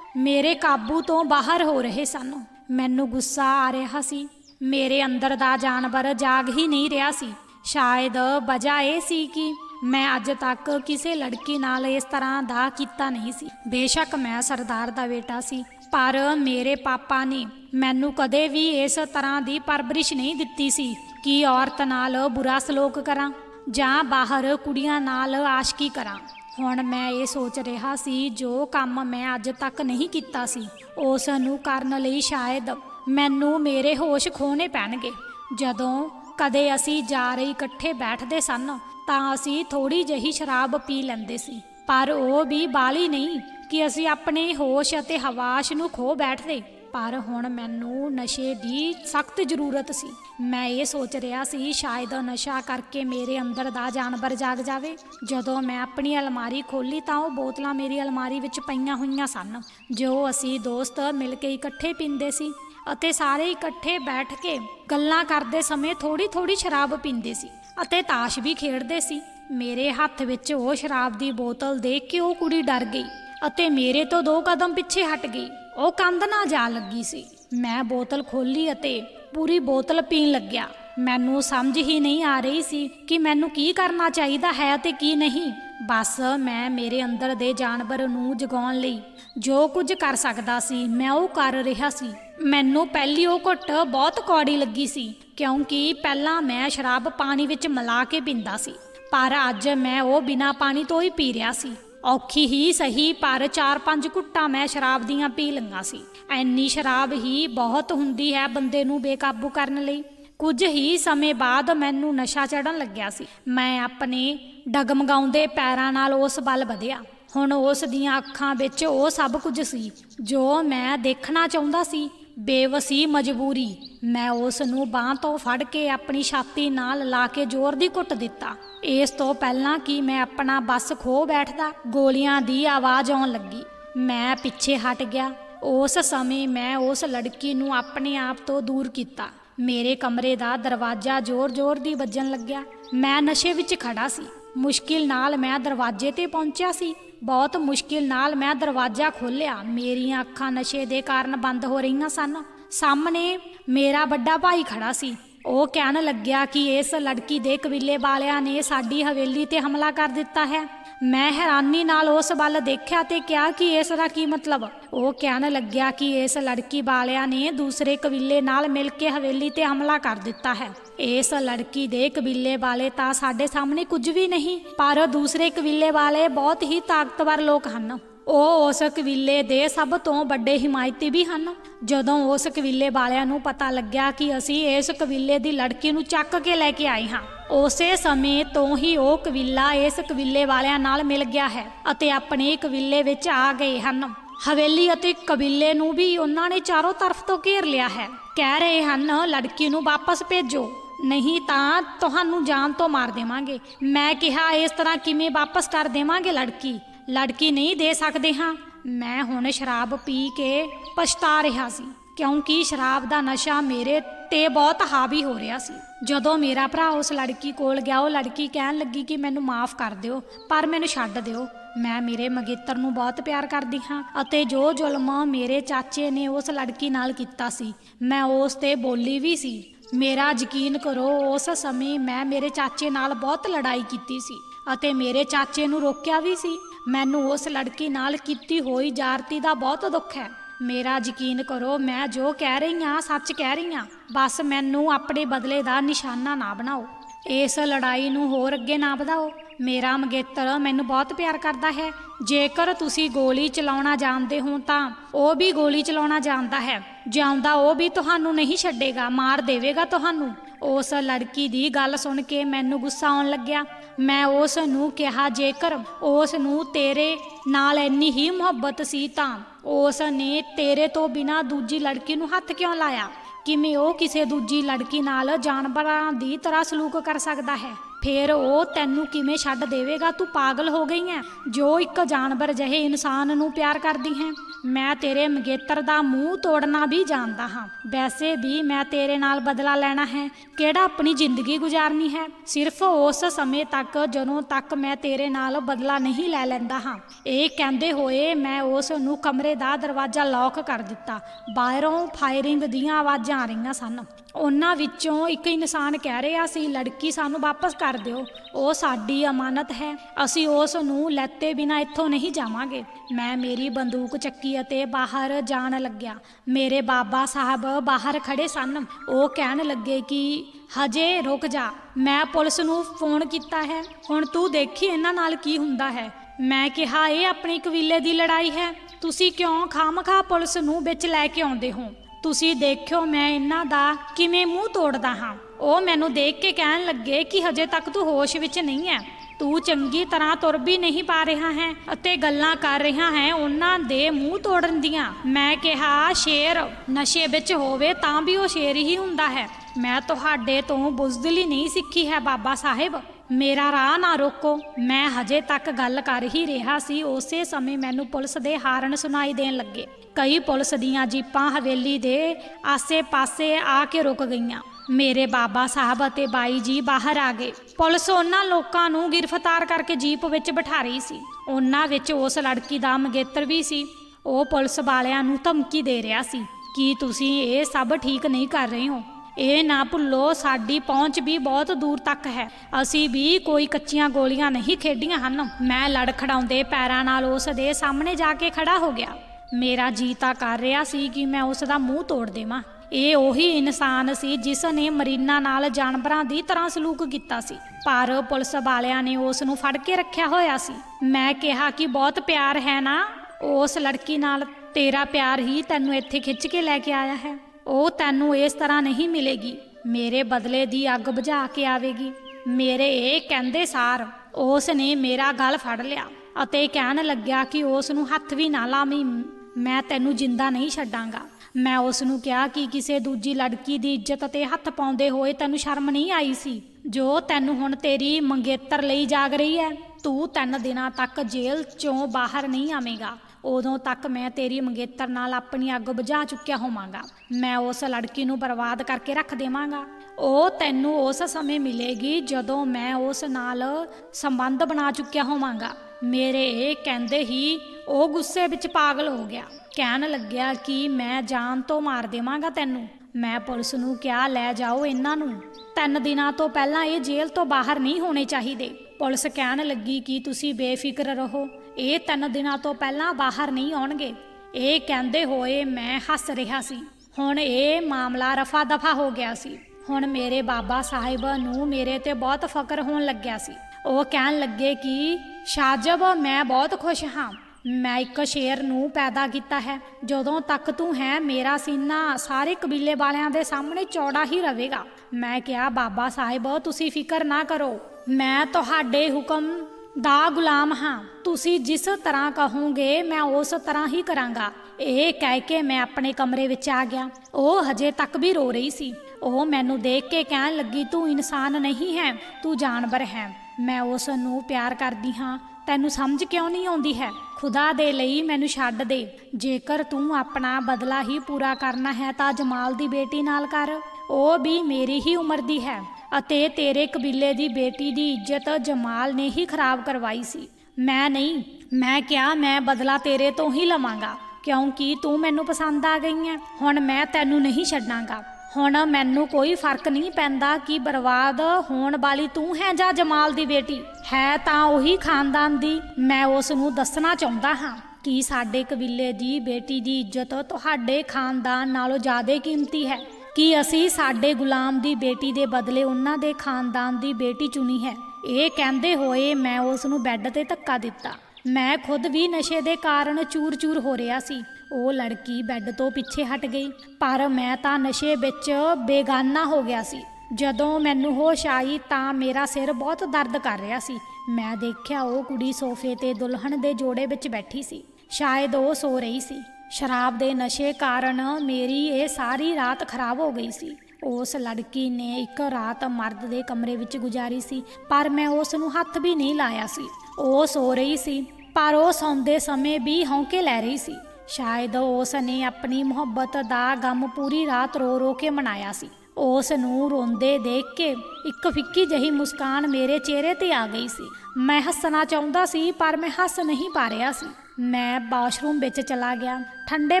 ਮੇਰੇ ਕਾਬੂ ਤੋਂ ਬਾਹਰ ਹੋ ਰਹੇ ਸਨ। ਮੈਨੂੰ ਗੁੱਸਾ ਆ ਰਿਹਾ ਸੀ ਮੇਰੇ ਅੰਦਰ ਦਾ ਜਾਨਵਰ ਜਾਗ ਹੀ ਨਹੀਂ ਰਿਹਾ ਸੀ। ਸ਼ਾਇਦ ਵਜ੍ਹਾ ਇਹ ਸੀ ਕਿ ਮੈਂ ਅੱਜ ਤੱਕ ਕਿਸੇ ਲੜਕੀ ਨਾਲ ਇਸ ਤਰ੍ਹਾਂ ਦਾ ਕੀਤਾ ਨਹੀਂ ਸੀ। ਬੇਸ਼ੱਕ ਮੈਂ ਸਰਦਾਰ ਦਾ ਬੇਟਾ ਸੀ, ਪਰ ਮੇਰੇ ਪਾਪਾ ਨੇ ਮੈਨੂੰ ਕਦੇ ਵੀ ਇਸ ਤਰ੍ਹਾਂ ਦੀ ਪਰਵਰਿਸ਼ ਨਹੀਂ ਦਿੱਤੀ ਸੀ ਕਿ ਔਰਤ ਨਾਲ ਬੁਰਾ ਸਲੋਕ ਕਰਾਂ ਜਾਂ ਬਾਹਰ ਕੁੜੀਆਂ ਨਾਲ ਆਸ਼ਕੀ ਕਰਾਂ। ਹੁਣ ਮੈਂ ਇਹ ਸੋਚ ਰਿਹਾ ਸੀ, ਜੋ ਕੰਮ ਮੈਂ ਅੱਜ ਤੱਕ ਨਹੀਂ ਕੀਤਾ ਸੀ, ਉਸ ਨੂੰ ਕਰਨ ਲਈ ਸ਼ਾਇਦ ਮੈਨੂੰ ਮੇਰੇ ਹੋਸ਼ ਖੋਣੇ ਪੈਣਗੇ। ਜਦੋਂ ਕਦੇ ਅਸੀਂ ਜਾ ਰਹੀ ਇਕੱਠੇ ਬੈਠਦੇ ਸਨ, ਤਾਂ ਅਸੀਂ ਥੋੜੀ ਜਿਹੀ ਸ਼ਰਾਬ ਪੀ ਲੈਂਦੇ ਸੀ। ਪਰ ਉਹ ਵੀ ਬਾਲੀ ਨਹੀਂ ਕਿ ਅਸੀਂ ਆਪਣੇ ਹੋਸ਼ ਅਤੇ ਹਵਾਸ਼ ਨੂੰ ਖੋ ਬੈਠਦੇ। ਪਰ ਹੁਣ ਮੈਨੂੰ ਨਸ਼ੇ ਦੀ ਸਖਤ ਜ਼ਰੂਰਤ ਸੀ। ਮੈਂ ਇਹ ਸੋਚ ਰਿਹਾ ਸੀ, ਸ਼ਾਇਦ ਨਸ਼ਾ ਕਰਕੇ ਮੇਰੇ ਅੰਦਰ ਦਾ ਜਾਨਵਰ ਜਾਗ ਜਾਵੇ। ਜਦੋਂ ਮੈਂ ਆਪਣੀ ਅਲਮਾਰੀ ਖੋਲੀ ਤਾਂ ਉਹ ਬੋਤਲਾਂ ਮੇਰੀ ਅਲਮਾਰੀ ਵਿੱਚ ਪਈਆਂ ਹੋਈਆਂ ਸਨ, ਜੋ ਅਸੀਂ ਦੋਸਤ ਮਿਲ ਕੇ ਇਕੱਠੇ ਪੀਂਦੇ ਸੀ। ਅਤੇ ਸਾਰੇ ਇਕੱਠੇ ਬੈਠ ਕੇ ਗੱਲਾਂ ਕਰਦੇ ਸਮੇਂ ਥੋੜੀ ਥੋੜੀ ਸ਼ਰਾਬ ਪੀਂਦੇ ਸੀ ਅਤੇ ਤਾਸ਼ ਵੀ ਖੇਡਦੇ ਸੀ। ਮੇਰੇ ਹੱਥ ਵਿੱਚ ਉਹ ਸ਼ਰਾਬ ਦੀ ਬੋਤਲ ਦੇਖ ਕੇ ਉਹ ਕੁੜੀ ਡਰ ਗਈ ਅਤੇ ਮੇਰੇ ਤੋਂ ਦੋ ਕਦਮ ਪਿੱਛੇ ਹਟ ਗਈ। ਉਹ ਕੰਧ ਨਾਲ ਜਾ ਲੱਗੀ ਸੀ। ਮੈਂ ਬੋਤਲ ਖੋਲੀ ਅਤੇ ਪੂਰੀ ਬੋਤਲ ਪੀਣ ਲੱਗਿਆ। ਮੈਨੂੰ ਸਮਝ ਹੀ ਨਹੀਂ ਆ ਰਹੀ ਸੀ ਕਿ ਮੈਨੂੰ ਕੀ ਕਰਨਾ ਚਾਹੀਦਾ ਹੈ ਅਤੇ ਕੀ ਨਹੀਂ। ਬਸ ਮੈਂ ਮੇਰੇ ਅੰਦਰ ਦੇ ਜਾਨਵਰ ਨੂੰ ਜਗਾਉਣ ਲਈ ਜੋ ਕੁਝ ਕਰ ਸਕਦਾ ਸੀ, ਮੈਂ ਉਹ ਕਰ ਰਿਹਾ ਸੀ। ਮੈਨੂੰ ਪਹਿਲੀ ਉਹ ਘੁੱਟ ਬਹੁਤ ਕੌੜੀ ਲੱਗੀ ਸੀ, ਕਿਉਂਕਿ ਪਹਿਲਾਂ ਮੈਂ ਸ਼ਰਾਬ ਪਾਣੀ ਵਿੱਚ ਮਿਲਾ ਕੇ ਪੀਂਦਾ ਸੀ, ਪਰ ਅੱਜ ਮੈਂ ਉਹ ਬਿਨਾ ਪਾਣੀ ਤੋਂ ਹੀ ਪੀ ਰਿਹਾ ਸੀ। ਔਖੀ ਹੀ ਸਹੀ, ਪਰ 4-5 ਘੁੱਟਾਂ ਮੈਂ ਸ਼ਰਾਬ ਦੀਆਂ ਪੀ ਲਈਆਂ ਸੀ। ਐਨੀ ਸ਼ਰਾਬ ਹੀ ਬਹੁਤ ਹੁੰਦੀ ਹੈ ਬੰਦੇ ਨੂੰ ਬੇਕਾਬੂ ਕਰਨ ਲਈ। ਕੁਝ ਹੀ ਸਮੇਂ ਬਾਅਦ ਮੈਨੂੰ ਨਸ਼ਾ ਚੜਨ ਲੱਗਿਆ ਸੀ। ਮੈਂ ਆਪਣੇ ਡਗਮਗਾਉਂਦੇ ਪੈਰਾਂ ਨਾਲ ਉਸ ਵੱਲ ਵਧਿਆ। ਹੁਣ ਉਸ ਦੀਆਂ ਅੱਖਾਂ ਵਿੱਚ ਉਹ ਸਭ ਕੁਝ ਸੀ, ਜੋ ਮੈਂ ਦੇਖਣਾ ਚਾਹੁੰਦਾ ਸੀ। ਬੇਵਸੀ ਮਜਬੂਰੀ, ਮੈਂ ਉਸ ਨੂੰ ਬਾਹ ਤੋਂ ਫੜ ਕੇ ਆਪਣੀ ਛਾਤੀ ਨਾਲ ਲਾ ਕੇ ਜ਼ੋਰ ਦੀ ਕੁੱਟ ਦਿੱਤਾ। ਇਸ ਤੋਂ ਪਹਿਲਾਂ ਕਿ ਮੈਂ ਆਪਣਾ ਬੱਸ ਖੋ ਬੈਠਦਾ, ਗੋਲੀਆਂ ਦੀ ਆਵਾਜ਼ ਆਉਣ ਲੱਗੀ। ਮੈਂ ਪਿੱਛੇ ਹਟ ਗਿਆ। ਉਸ ਸਮੇਂ ਮੈਂ ਉਸ ਲੜਕੀ ਨੂੰ ਆਪਣੇ ਆਪ ਤੋਂ ਦੂਰ ਕੀਤਾ। ਮੇਰੇ ਕਮਰੇ ਦਾ ਦਰਵਾਜ਼ਾ ਜ਼ੋਰ-ਜ਼ੋਰ ਦੀ ਵੱਜਣ ਲੱਗਿਆ। ਮੈਂ ਨਸ਼ੇ ਵਿੱਚ ਖੜਾ ਸੀ। ਮੁਸ਼ਕਿਲ ਨਾਲ ਮੈਂ ਦਰਵਾਜ਼ੇ ਤੇ ਪਹੁੰਚਿਆ ਸੀ। ਬਹੁਤ ਮੁਸ਼ਕਿਲ ਨਾਲ ਮੈਂ ਦਰਵਾਜ਼ਾ ਖੋਲ੍ਹਿਆ। ਮੇਰੀਆਂ ਅੱਖਾਂ ਨਸ਼ੇ ਦੇ ਕਾਰਨ ਬੰਦ ਹੋ ਰਹੀਆਂ ਸਨ। ਸਾਹਮਣੇ ਮੇਰਾ ਵੱਡਾ ਭਾਈ ਖੜਾ ਸੀ। ਉਹ ਕਹਿਣ ਲੱਗਿਆ ਕਿ ਇਸ ਲੜਕੀ ਦੇ ਕਬੀਲੇ ਵਾਲਿਆਂ ਨੇ ਸਾਡੀ ਹਵੇਲੀ ਤੇ ਹਮਲਾ ਕਰ ਦਿੱਤਾ ਹੈ। ਮੈਂ ਹੈਰਾਨੀ ਨਾਲ ਉਸ ਵੱਲ ਦੇਖਿਆ ਤੇ ਕਿਹਾ ਕਿ ਇਸ ਦਾ ਕੀ ਮਤਲਬ? ਉਹ ਕਹਿਣ ਲੱਗਿਆ ਕਿ ਇਸ ਲੜਕੀ ਵਾਲਿਆਂ ਨੇ ਦੂਸਰੇ ਕਬੀਲੇ ਨਾਲ ਮਿਲ ਕੇ ਹਵੇਲੀ ਤੇ ਹਮਲਾ ਕਰ ਦਿੱਤਾ ਹੈ। ਇਸ ਲੜਕੀ ਦੇ ਕਬੀਲੇ ਵਾਲੇ ਤਾਂ ਸਾਡੇ ਸਾਹਮਣੇ ਕੁਝ ਵੀ ਨਹੀਂ, ਪਰ ਦੂਸਰੇ ਕਬੀਲੇ ਵਾਲੇ ਬਹੁਤ ਹੀ ਤਾਕਤਵਰ ਲੋਕ ਹਨ। ਉਹ ਉਸ ਕਬੀਲੇ ਦੇ ਸਭ ਤੋਂ ਵੱਡੇ ਹਿਮਾਇਤੀ ਵੀ ਹਨ। ਜਦੋਂ ਉਸ ਕਬੀਲੇ ਵਾਲਿਆਂ ਨੂੰ ਪਤਾ ਲੱਗਿਆ ਕਿ ਅਸੀਂ ਇਸ ਕਬੀਲੇ ਦੀ ਲੜਕੀ ਨੂੰ ਚੱਕ ਕੇ ਲੈ ਕੇ ਆਏ ਹਾਂ ਉਸੇ ਸਮੇਂ ਤੋਂ ਹੀ ਉਹ ਕਬੀਲਾ ਇਸ ਕਬੀਲੇ ਵਾਲਿਆਂ ਨਾਲ ਮਿਲ ਗਿਆ ਹੈ ਅਤੇ ਆਪਣੇ ਕਬੀਲੇ ਵਿੱਚ ਆ ਗਏ ਹਨ। ਹਵੇਲੀ ਅਤੇ ਕਬੀਲੇ ਨੂੰ ਵੀ ਉਹਨਾਂ ਨੇ ਚਾਰੋਂ ਤਰਫ ਤੋਂ ਘੇਰ ਲਿਆ ਹੈ। ਕਹਿ ਰਹੇ ਹਨ, ਲੜਕੀ ਨੂੰ ਵਾਪਸ ਭੇਜੋ, ਨਹੀਂ ਤਾਂ ਤੁਹਾਨੂੰ ਜਾਨ ਤੋਂ ਮਾਰ ਦੇਵਾਂਗੇ। ਮੈਂ ਕਿਹਾ, ਇਸ ਤਰ੍ਹਾਂ ਕਿਵੇਂ ਵਾਪਸ ਕਰ ਦੇਵਾਂਗੇ ਲੜਕੀ? ਲੜਕੀ ਨਹੀਂ ਦੇ ਸਕਦੇ ਹਾਂ। ਮੈਂ ਹੁਣ ਸ਼ਰਾਬ ਪੀ ਕੇ ਪਛਤਾ ਰਿਹਾ ਸੀ, ਕਿਉਂਕਿ ਸ਼ਰਾਬ ਦਾ ਨਸ਼ਾ ਮੇਰੇ ਤੇ ਬਹੁਤ ਹਾਵੀ ਹੋ ਰਿਹਾ ਸੀ। ਜਦੋਂ ਮੇਰਾ ਭਰਾ ਉਸ ਲੜਕੀ ਕੋਲ ਗਿਆ, ਉਹ ਲੜਕੀ ਕਹਿਣ ਲੱਗੀ ਕਿ ਮੈਨੂੰ ਮਾਫ ਕਰ ਦਿਓ, ਪਰ ਮੈਨੂੰ ਛੱਡ ਦਿਓ। ਮੈਂ ਮੇਰੇ ਮਗੇਤਰ ਨੂੰ ਬਹੁਤ ਪਿਆਰ ਕਰਦੀ ਹਾਂ ਅਤੇ ਜੋ ਜ਼ੁਲਮ ਮੇਰੇ ਚਾਚੇ ਨੇ ਉਸ ਲੜਕੀ ਨਾਲ ਕੀਤਾ ਸੀ, ਮੈਂ ਉਸ ਤੇ ਬੋਲੀ ਵੀ ਸੀ। ਮੇਰਾ ਯਕੀਨ ਕਰੋ, ਉਸ ਸਮੇਂ ਮੈਂ ਮੇਰੇ ਚਾਚੇ ਨਾਲ ਬਹੁਤ ਲੜਾਈ ਕੀਤੀ ਸੀ ਅਤੇ ਮੇਰੇ ਚਾਚੇ ਨੂੰ ਰੋਕਿਆ ਵੀ ਸੀ। ਮੈਨੂੰ ਉਸ ਲੜਕੀ ਨਾਲ ਕੀਤੀ ਹੋਈ ਜਾਰਤੀ ਦਾ ਬਹੁਤ ਦੁੱਖ ਹੈ। ਮੇਰਾ ਯਕੀਨ ਕਰੋ, ਮੈਂ ਜੋ ਕਹਿ ਰਹੀ ਹਾਂ, ਸੱਚ ਕਹਿ ਰਹੀ ਹਾਂ, ਬਸ ਮੈਨੂੰ ਆਪਣੇ ਬਦਲੇ ਦਾ ਨਿਸ਼ਾਨਾ ਨਾ ਬਣਾਓ। ਇਸ ਲੜਾਈ ਨੂੰ ਹੋਰ ਅੱਗੇ ਨਾ ਵਧਾਓ। ਮੇਰਾ ਮੰਗੇਤਰ ਮੈਨੂੰ ਬਹੁਤ ਪਿਆਰ ਕਰਦਾ ਹੈ। ਜੇਕਰ ਤੁਸੀਂ ਗੋਲੀ ਚਲਾਉਣਾ ਜਾਣਦੇ ਹੋ ਤਾਂ ਉਹ ਵੀ ਗੋਲੀ ਚਲਾਉਣਾ ਜਾਣਦਾ ਹੈ। ਜਿਉਂਦਾ ਉਹ ਵੀ ਤੁਹਾਨੂੰ ਨਹੀਂ ਛੱਡੇਗਾ, ਮਾਰ ਦੇਵੇਗਾ ਤੁਹਾਨੂੰ। ਉਸ ਲੜਕੀ ਦੀ ਗੱਲ ਸੁਣ ਕੇ ਮੈਨੂੰ ਗੁੱਸਾ ਆਉਣ ਲੱਗਿਆ। ਮੈਂ ਉਸ ਨੂੰ ਕਿਹਾ, ਜੇਕਰ ਉਸ ਨੂੰ ਤੇਰੇ ਨਾਲ ਇੰਨੀ ਹੀ ਮੁਹੱਬਤ ਸੀ ਤਾਂ ਉਸ ਨੇ ਤੇਰੇ ਤੋਂ ਬਿਨਾ ਦੂਜੀ ਲੜਕੀ ਨੂੰ ਹੱਥ ਕਿਉਂ ਲਾਇਆ? ਕਿਵੇਂ ਉਹ ਕਿਸੇ ਦੂਜੀ ਲੜਕੀ ਨਾਲ ਜਾਨਵਰਾਂ ਦੀ ਤਰ੍ਹਾਂ ਸਲੂਕ ਕਰ ਸਕਦਾ ਹੈ? ਫੇਰ ਉਹ ਤੈਨੂੰ ਕਿਵੇਂ ਛੱਡ ਦੇਵੇਗਾ? ਤੂੰ ਪਾਗਲ ਹੋ ਗਈ ਹੈ ਜੋ ਇੱਕ ਜਾਨਵਰ ਜਿਹੇ ਇਨਸਾਨ ਨੂੰ ਪਿਆਰ ਕਰਦੀ ਹੈ, ਮੈਂ ਤੇਰੇ ਮਗੇਤਰ ਦਾ ਮੂੰਹ ਤੋੜਨਾ ਵੀ ਜਾਣਦਾ ਹਾਂ। ਵੈਸੇ ਵੀ ਮੈਂ ਤੇਰੇ ਨਾਲ ਬਦਲਾ ਲੈਣਾ ਹੈ। ਕਿਹੜਾ ਆਪਣੀ ਜ਼ਿੰਦਗੀ ਗੁਜ਼ਾਰਨੀ ਹੈ? ਸਿਰਫ ਉਸ ਸਮੇਂ ਤੱਕ, ਜਦੋਂ ਤੱਕ ਮੈਂ ਤੇਰੇ ਨਾਲ ਬਦਲਾ ਨਹੀਂ ਲੈ ਲੈਂਦਾ ਹਾਂ। ਇਹ ਕਹਿੰਦੇ ਹੋਏ ਮੈਂ ਉਸ ਨੂੰ ਕਮਰੇ ਦਾ ਦਰਵਾਜ਼ਾ ਲੌਕ ਕਰ ਦਿੱਤਾ। ਬਾਹਰੋਂ ਫਾਇਰਿੰਗ ਦੀਆਂ ਆਵਾਜ਼ਾਂ ਆ ਰਹੀਆਂ ਸਨ। ਉਹਨਾਂ ਵਿੱਚੋਂ ਇੱਕ ਇਨਸਾਨ ਕਹਿ ਰਿਹਾ ਸੀ, ਲੜਕੀ ਸਾਨੂੰ ਵਾਪਸ ਕਰ ਦਿਓ। ਉਹ ਸਾਡੀ ਅਮਾਨਤ ਹੈ। ਅਸੀਂ ਉਸ ਨੂੰ ਲੈਤੇ ਬਿਨਾ ਇੱਥੋਂ ਨਹੀਂ ਜਾਵਾਂਗੇ। ਮੈਂ ਮੇਰੀ ਬੰਦੂਕ ਚੱਕੀ ਅਤੇ ਬਾਹਰ ਜਾਣ ਲੱਗਿਆ। ਮੇਰੇ ਬਾਬਾ ਸਾਹਿਬ ਬਾਹਰ ਖੜੇ ਸਨ। ਉਹ ਕਹਿਣ ਲੱਗੇ ਕਿ, ਹਜੇ ਰੁਕ ਜਾ। ਮੈਂ ਪੁਲਿਸ ਨੂੰ ਫੋਨ ਕੀਤਾ ਹੈ। ਹੁਣ ਤੂੰ ਦੇਖੀ ਇਹਨਾਂ ਨਾਲ ਕੀ ਹੁੰਦਾ ਹੈ। ਮੈਂ ਕਿਹਾ, ਇਹ ਆਪਣੀ ਕਬੀਲੇ ਦੀ ਲੜਾਈ ਹੈ। ਤੁਸੀਂ ਕਿਉਂ ਖਾਮਖਾ ਪੁਲਿਸ ਨੂੰ ਵਿੱਚ ਲੈ ਕੇ ਆਉਂਦੇ ਹੋ? ਤੁਸੀਂ ਦੇਖਿਓ ਮੈਂ ਇਹਨਾਂ ਦਾ ਕਿਵੇਂ ਮੂੰਹ ਤੋੜਦਾ ਹਾਂ। ਉਹ ਮੈਨੂੰ ਦੇਖ ਕੇ ਕਹਿਣ ਲੱਗੇ ਕਿ ਹਜੇ ਤੱਕ ਤੂੰ ਹੋਸ਼ ਵਿੱਚ ਨਹੀਂ ਹੈ। ਤੂੰ ਚੰਗੀ ਤਰ੍ਹਾਂ ਤੁਰ ਵੀ ਨਹੀਂ ਪਾ ਰਿਹਾ ਹੈ ਅਤੇ ਗੱਲਾਂ ਕਰ ਰਿਹਾ ਹੈ, ਉਹਨਾਂ ਦੇ ਮੂੰਹ ਤੋੜਨ ਦੀਆਂ। ਮੈਂ ਕਿਹਾ, ਸ਼ੇਰ, ਨਸ਼ੇ ਵਿੱਚ ਹੋਵੇ ਤਾਂ ਵੀ ਉਹ ਸ਼ੇਰ ਹੀ ਹੁੰਦਾ ਹੈ। ਮੈਂ ਤੁਹਾਡੇ ਤੋਂ ਬੁਜ਼ਦਿਲੀ ਨਹੀਂ ਸਿੱਖੀ ਹੈ ਬਾਬਾ ਸਾਹਿਬ। ਮੇਰਾ ਰਾਹ ਨਾ ਰੋਕੋ। ਮੈਂ ਹਜੇ ਤੱਕ ਗੱਲ ਕਰ ਹੀ ਰਿਹਾ ਸੀ। ਉਸੇ ਸਮੇਂ ਮੈਨੂੰ ਪੁਲਿਸ ਦੇ ਹਾਰਨ ਸੁਣਾਈ ਦੇਣ ਲੱਗੇ। ਕਈ ਪੁਲਿਸ ਦੀਆਂ ਜੀਪਾਂ ਹਵੇਲੀ ਦੇ ਆਸੇ-ਪਾਸੇ ਆ ਕੇ ਰੁਕ ਗਈਆਂ। ਮੇਰੇ ਬਾਬਾ ਸਾਹਿਬ ਅਤੇ ਬਾਈ ਜੀ ਬਾਹਰ ਆ ਗਏ। ਪੁਲਿਸ ਉਹਨਾਂ ਲੋਕਾਂ ਨੂੰ ਗ੍ਰਿਫਤਾਰ ਕਰਕੇ ਜੀਪ ਵਿੱਚ ਬਿਠਾ ਰਹੀ ਸੀ। ਉਹਨਾਂ ਵਿੱਚ ਉਸ ਲੜਕੀ ਦਾ ਮੰਗੇਤਰ ਵੀ ਸੀ। ਉਹ ਪੁਲਿਸ ਵਾਲਿਆਂ ਨੂੰ ਧਮਕੀ ਦੇ ਰਿਹਾ ਸੀ, ਕਿ ਤੁਸੀਂ ਇਹ ਸਭ ਠੀਕ ਨਹੀਂ ਕਰ ਰਹੇ ਹੋ? ਇਹ ਨਾ ਭੁੱਲੋ, ਸਾਡੀ ਪਹੁੰਚ ਵੀ ਬਹੁਤ ਦੂਰ ਤੱਕ ਹੈ। ਅਸੀਂ ਵੀ ਕੋਈ ਕੱਚੀਆਂ ਗੋਲੀਆਂ ਨਹੀਂ ਖੇਡੀਆਂ ਹਨ। ਮੈਂ ਲੜ ਖੜਾਉਂਦੇ ਪੈਰਾਂ ਨਾਲ ਉਸ ਦੇ ਸਾਹਮਣੇ ਜਾ ਕੇ ਖੜਾ ਹੋ ਗਿਆ। ਮੇਰਾ ਜੀ ਤਾਂ ਕਰ ਰਿਹਾ ਸੀ ਕਿ ਮੈਂ ਉਸ ਦਾ ਮੂੰਹ ਤੋੜ ਦੇਵਾਂ। ਇਹ ਉਹੀ ਇਨਸਾਨ ਸੀ ਜਿਸ ਨੇ ਮਰੀਨਾ ਨਾਲ ਜਾਨਵਰਾਂ ਦੀ ਤਰ੍ਹਾਂ ਸਲੂਕ ਕੀਤਾ ਸੀ। ਪਰ ਪੁਲਿਸ ਵਾਲਿਆਂ ਨੇ ਉਸ ਨੂੰ ਫੜ ਕੇ ਰੱਖਿਆ ਹੋਇਆ ਸੀ। ਮੈਂ ਕਿਹਾ ਕਿ ਬਹੁਤ ਪਿਆਰ ਹੈ ਨਾ, ਉਸ ਲੜਕੀ ਨਾਲ ਤੇਰਾ ਪਿਆਰ ਹੀ ਤੈਨੂੰ ਇੱਥੇ ਖਿੱਚ ਕੇ ਲੈ ਕੇ ਆਇਆ ਹੈ। ਉਹ ਤੈਨੂੰ ਇਸ ਤਰ੍ਹਾਂ ਨਹੀਂ ਮਿਲੇਗੀ। ਮੇਰੇ ਬਦਲੇ ਦੀ ਅੱਗ ਬੁਝਾ ਕੇ ਆਵੇਗੀ। ਮੇਰੇ ਇਹ ਕਹਿੰਦੇ ਸਾਰ, ਉਸ ਨੇ ਮੇਰਾ ਗਲ ਫੜ ਲਿਆ ਅਤੇ ਕਹਿਣ ਲੱਗਿਆ ਕਿ ਉਸ ਨੂੰ ਹੱਥ ਵੀ ਨਾ ਲਾਵੀਂ। ਮੈਂ ਤੈਨੂੰ ਜਿੰਦਾ ਨਹੀਂ ਛੱਡਾਂਗਾ। ਮੈਂ ਉਸ ਨੂੰ ਕਿਹਾ ਕਿ ਕਿਸੇ ਦੂਜੀ ਲੜਕੀ ਦੀ ਇੱਜ਼ਤ ਤੇ ਹੱਥ ਪਾਉਂਦੇ ਹੋਏ ਤੈਨੂੰ ਸ਼ਰਮ ਨਹੀਂ ਆਈ ਸੀ? ਜੋ ਤੈਨੂੰ ਹੁਣ ਤੇਰੀ ਮੰਗੇਤਰ ਲਈ ਜਾਗ ਰਹੀ ਹੈ, ਤੂੰ ਤਿੰਨ ਦਿਨਾਂ ਤੱਕ ਜੇਲ੍ਹ ਚੋਂ ਬਾਹਰ ਨਹੀਂ ਆਵੇਂਗਾ। ਉਦੋਂ ਤੱਕ ਮੈਂ ਤੇਰੀ ਮੰਗੇਤਰ ਨਾਲ ਆਪਣੀ ਅੱਗ ਬੁਝਾ ਚੁੱਕਿਆ ਹੋਵਾਂਗਾ। ਮੈਂ ਉਸ ਲੜਕੀ ਨੂੰ ਬਰਬਾਦ ਕਰਕੇ ਰੱਖ ਦੇਵਾਂਗਾ। ਉਹ ਤੈਨੂੰ ਉਸ ਸਮੇਂ ਮਿਲੇਗੀ ਜਦੋਂ ਮੈਂ ਉਸ ਨਾਲ ਸੰਬੰਧ ਬਣਾ ਚੁੱਕਿਆ ਹੋਵਾਂਗਾ। ਮੇਰੇ ਇਹ ਕਹਿੰਦੇ ਹੀ ਉਹ ਗੁੱਸੇ ਵਿੱਚ ਪਾਗਲ ਹੋ ਗਿਆ। ਕਹਿਣ ਲੱਗਿਆ ਕਿ ਮੈਂ ਜਾਨ ਤੋਂ ਮਾਰ ਦੇਵਾਂਗਾ ਤੈਨੂੰ। ਮੈਂ ਪੁਲਿਸ ਨੂੰ ਕਿਹਾ, ਲੈ ਜਾਓ ਇਹਨਾਂ ਨੂੰ। ਤਿੰਨ ਦਿਨਾਂ ਤੋਂ ਪਹਿਲਾਂ ਇਹ ਜੇਲ੍ਹ ਤੋਂ ਬਾਹਰ ਨਹੀਂ ਹੋਣੇ ਚਾਹੀਦੇ। ਪੁਲਿਸ ਕਹਿਣ ਲੱਗੀ ਕਿ ਤੁਸੀਂ ਬੇਫਿਕਰ ਰਹੋ। ਇਹ ਤਿੰਨ ਦਿਨਾਂ ਤੋਂ ਪਹਿਲਾਂ ਬਾਹਰ ਨਹੀਂ ਆਉਣਗੇ। ਇਹ ਕਹਿੰਦੇ ਹੋਏ ਮੈਂ ਹੱਸ ਰਿਹਾ ਸੀ। ਹੁਣ ਇਹ ਮਾਮਲਾ ਰਫਾ ਦਫਾ ਹੋ ਗਿਆ ਸੀ। ਹੁਣ ਮੇਰੇ ਬਾਬਾ ਸਾਹਿਬ ਨੂੰ ਮੇਰੇ ਤੇ ਬਹੁਤ ਫਕਰ ਹੋਣ ਲੱਗਿਆ ਸੀ। ਉਹ ਕਹਿਣ ਲੱਗੇ ਕਿ, ਸ਼ਾਜਬ, ਮੈਂ ਬਹੁਤ ਖੁਸ਼ ਹਾਂ। ਮੈਂ ਇੱਕ ਸ਼ੇਰ ਨੂੰ ਪੈਦਾ ਕੀਤਾ ਹੈ। ਜਦੋਂ ਤੱਕ ਤੂੰ ਹੈ, ਮੇਰਾ ਸੀਨਾ ਸਾਰੇ ਕਬੀਲੇ ਵਾਲਿਆਂ ਦੇ ਸਾਹਮਣੇ ਚੌੜਾ ਹੀ ਰਹੇਗਾ। ਮੈਂ ਕਿਹਾ, ਬਾਬਾ ਸਾਹਿਬ, ਤੁਸੀਂ ਫਿਕਰ ਨਾ ਕਰੋ। ਮੈਂ ਤੁਹਾਡੇ ਹੁਕਮ ਦਾ ਗੁਲਾਮ ਹਾਂ। ਤੁਸੀਂ ਜਿਸ ਤਰ੍ਹਾਂ ਕਹੋਗੇ, ਮੈਂ ਉਸ ਤਰ੍ਹਾਂ ਹੀ ਕਰਾਂਗਾ। ਇਹ ਕਹਿ ਕੇ ਮੈਂ ਆਪਣੇ ਕਮਰੇ ਵਿੱਚ ਆ ਗਿਆ। ਉਹ ਹਜੇ ਤੱਕ ਵੀ ਰੋ ਰਹੀ ਸੀ। ਉਹ ਮੈਨੂੰ ਦੇਖ ਕੇ ਕਹਿਣ ਲੱਗੀ, ਤੂੰ ਇਨਸਾਨ ਨਹੀਂ ਹੈ, ਤੂੰ ਜਾਨਵਰ ਹੈ। ਮੈਂ ਉਸ ਨੂੰ ਪਿਆਰ ਕਰਦੀ ਹਾਂ। ਤੈਨੂੰ ਸਮਝ ਕਿਉਂ ਨਹੀਂ ਆਉਂਦੀ ਹੈ? ਖੁਦਾ ਦੇ ਲਈ ਮੈਨੂੰ ਛੱਡ ਦੇ। ਜੇਕਰ ਤੂੰ ਆਪਣਾ ਬਦਲਾ ਹੀ ਪੂਰਾ ਕਰਨਾ ਹੈ, ਤਾਂ ਜਮਾਲ ਦੀ ਬੇਟੀ ਨਾਲ ਕਰ। ਉਹ ਵੀ ਮੇਰੀ ਹੀ ਉਮਰ ਦੀ ਹੈ ਅਤੇ ਤੇਰੇ ਕਬੀਲੇ ਦੀ ਬੇਟੀ ਦੀ ਇੱਜ਼ਤ ਜਮਾਲ ਨੇ ਹੀ ਖਰਾਬ ਕਰਵਾਈ ਸੀ। ਮੈਂ ਨਹੀਂ। ਮੈਂ ਕਿਹਾ, ਮੈਂ ਬਦਲਾ ਤੇਰੇ ਤੋਂ ਹੀ ਲਵਾਂਗਾ। ਕਿਉਂਕਿ ਤੂੰ ਮੈਨੂੰ ਪਸੰਦ ਆ ਗਈ ਹੈ। ਹੁਣ ਮੈਂ ਤੈਨੂੰ ਨਹੀਂ ਛੱਡਾਂਗਾ। ਹੁਣ ਮੈਨੂੰ ਕੋਈ ਫ਼ਰਕ ਨਹੀਂ ਪੈਂਦਾ ਕਿ ਬਰਬਾਦ ਹੋਣ ਵਾਲੀ ਤੂੰ ਹੈ ਜਾਂ ਜਮਾਲ ਦੀ ਬੇਟੀ। ਹੈ ਤਾਂ ਉਹੀ ਖਾਨਦਾਨ ਦੀ। ਮੈਂ ਉਸ ਨੂੰ ਦੱਸਣਾ ਚਾਹੁੰਦਾ ਹਾਂ ਕਿ ਸਾਡੇ ਕਬੀਲੇ ਦੀ ਬੇਟੀ ਦੀ ਇੱਜ਼ਤ ਤੁਹਾਡੇ ਖਾਨਦਾਨ ਨਾਲੋਂ ਜ਼ਿਆਦਾ ਕੀਮਤੀ ਹੈ। ਕਿ ਅਸੀਂ ਸਾਡੇ ਗੁਲਾਮ ਦੀ ਬੇਟੀ ਦੇ ਬਦਲੇ ਉਹਨਾਂ ਦੇ ਖਾਨਦਾਨ ਦੀ ਬੇਟੀ ਚੁਣੀ ਹੈ? ਇਹ ਕਹਿੰਦੇ ਹੋਏ ਮੈਂ ਉਸ ਨੂੰ ਬੈੱਡ ਤੇ ਧੱਕਾ ਦਿੱਤਾ। ਮੈਂ ਖੁਦ ਵੀ ਨਸ਼ੇ ਦੇ ਕਾਰਨ ਚੂਰ-ਚੂਰ ਹੋ ਰਿਹਾ ਸੀ। ਉਹ ਲੜਕੀ ਬੈੱਡ ਤੋਂ ਪਿੱਛੇ ਹਟ ਗਈ। ਪਰ ਮੈਂ ਤਾਂ ਨਸ਼ੇ ਵਿੱਚ ਬੇਗਾਨਾ ਹੋ ਗਿਆ ਸੀ। ਜਦੋਂ ਮੈਨੂੰ ਹੋਸ਼ ਆਈ ਤਾਂ ਮੇਰਾ ਸਿਰ ਬਹੁਤ ਦਰਦ ਕਰ ਰਿਹਾ ਸੀ। ਮੈਂ ਦੇਖਿਆ ਉਹ ਕੁੜੀ ਸੋਫੇ ਤੇ ਦੁਲਹਨ ਦੇ ਜੋੜੇ ਵਿੱਚ ਬੈਠੀ ਸੀ। ਸ਼ਾਇਦ ਉਹ ਸੋ ਰਹੀ ਸੀ। ਸ਼ਰਾਬ ਦੇ ਨਸ਼ੇ ਕਾਰਨ ਮੇਰੀ ਇਹ ਸਾਰੀ ਰਾਤ ਖਰਾਬ ਹੋ ਗਈ ਸੀ। ਉਸ ਲੜਕੀ ਨੇ ਇੱਕ ਰਾਤ ਮਰਦ ਦੇ ਕਮਰੇ ਵਿੱਚ ਗੁਜ਼ਾਰੀ ਸੀ, ਪਰ ਮੈਂ ਉਸ ਨੂੰ ਹੱਥ ਵੀ ਨਹੀਂ ਲਾਇਆ ਸੀ। ਉਹ ਸੋ ਰਹੀ ਸੀ, ਪਰ ਉਹ ਸੌਂਦੇ ਸਮੇਂ ਵੀ ਹੌਂਕੇ ਲੈ ਰਹੀ ਸੀ। ਸ਼ਾਇਦ ਉਸ ਨੇ ਆਪਣੀ ਮੁਹੱਬਤ ਦਾ ਗਮ ਪੂਰੀ ਰਾਤ ਰੋ ਰੋ ਕੇ ਮਨਾਇਆ ਸੀ। ਉਸ ਨੂੰ ਰੋਂਦੇ ਦੇਖ ਕੇ ਇੱਕ ਫਿੱਕੀ ਜਹੀ ਮੁਸਕਾਨ ਮੇਰੇ ਚਿਹਰੇ ਤੇ ਆ ਗਈ ਸੀ। ਮੈਂ ਹੱਸਣਾ ਚਾਹੁੰਦਾ ਸੀ, ਪਰ ਮੈਂ ਹੱਸ ਨਹੀਂ ਪਾ ਰਿਹਾ ਸੀ। ਮੈਂ ਬਾਥਰੂਮ ਵਿੱਚ ਚਲਾ ਗਿਆ। ਠੰਡੇ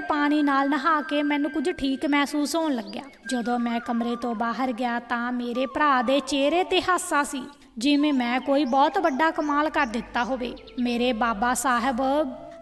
ਪਾਣੀ ਨਾਲ ਨਹਾ ਕੇ ਮੈਨੂੰ ਕੁਝ ਠੀਕ ਮਹਿਸੂਸ ਹੋਣ ਲੱਗਿਆ। ਜਦੋਂ ਮੈਂ ਕਮਰੇ ਤੋਂ ਬਾਹਰ ਗਿਆ ਤਾਂ ਮੇਰੇ ਭਰਾ ਦੇ ਚਿਹਰੇ ਤੇ ਹਾਸਾ ਸੀ। ਜਿਵੇਂ ਮੈਂ ਕੋਈ ਬਹੁਤ ਵੱਡਾ ਕਮਾਲ ਕਰ ਦਿੱਤਾ ਹੋਵੇ। ਮੇਰੇ ਬਾਬਾ ਸਾਹਿਬ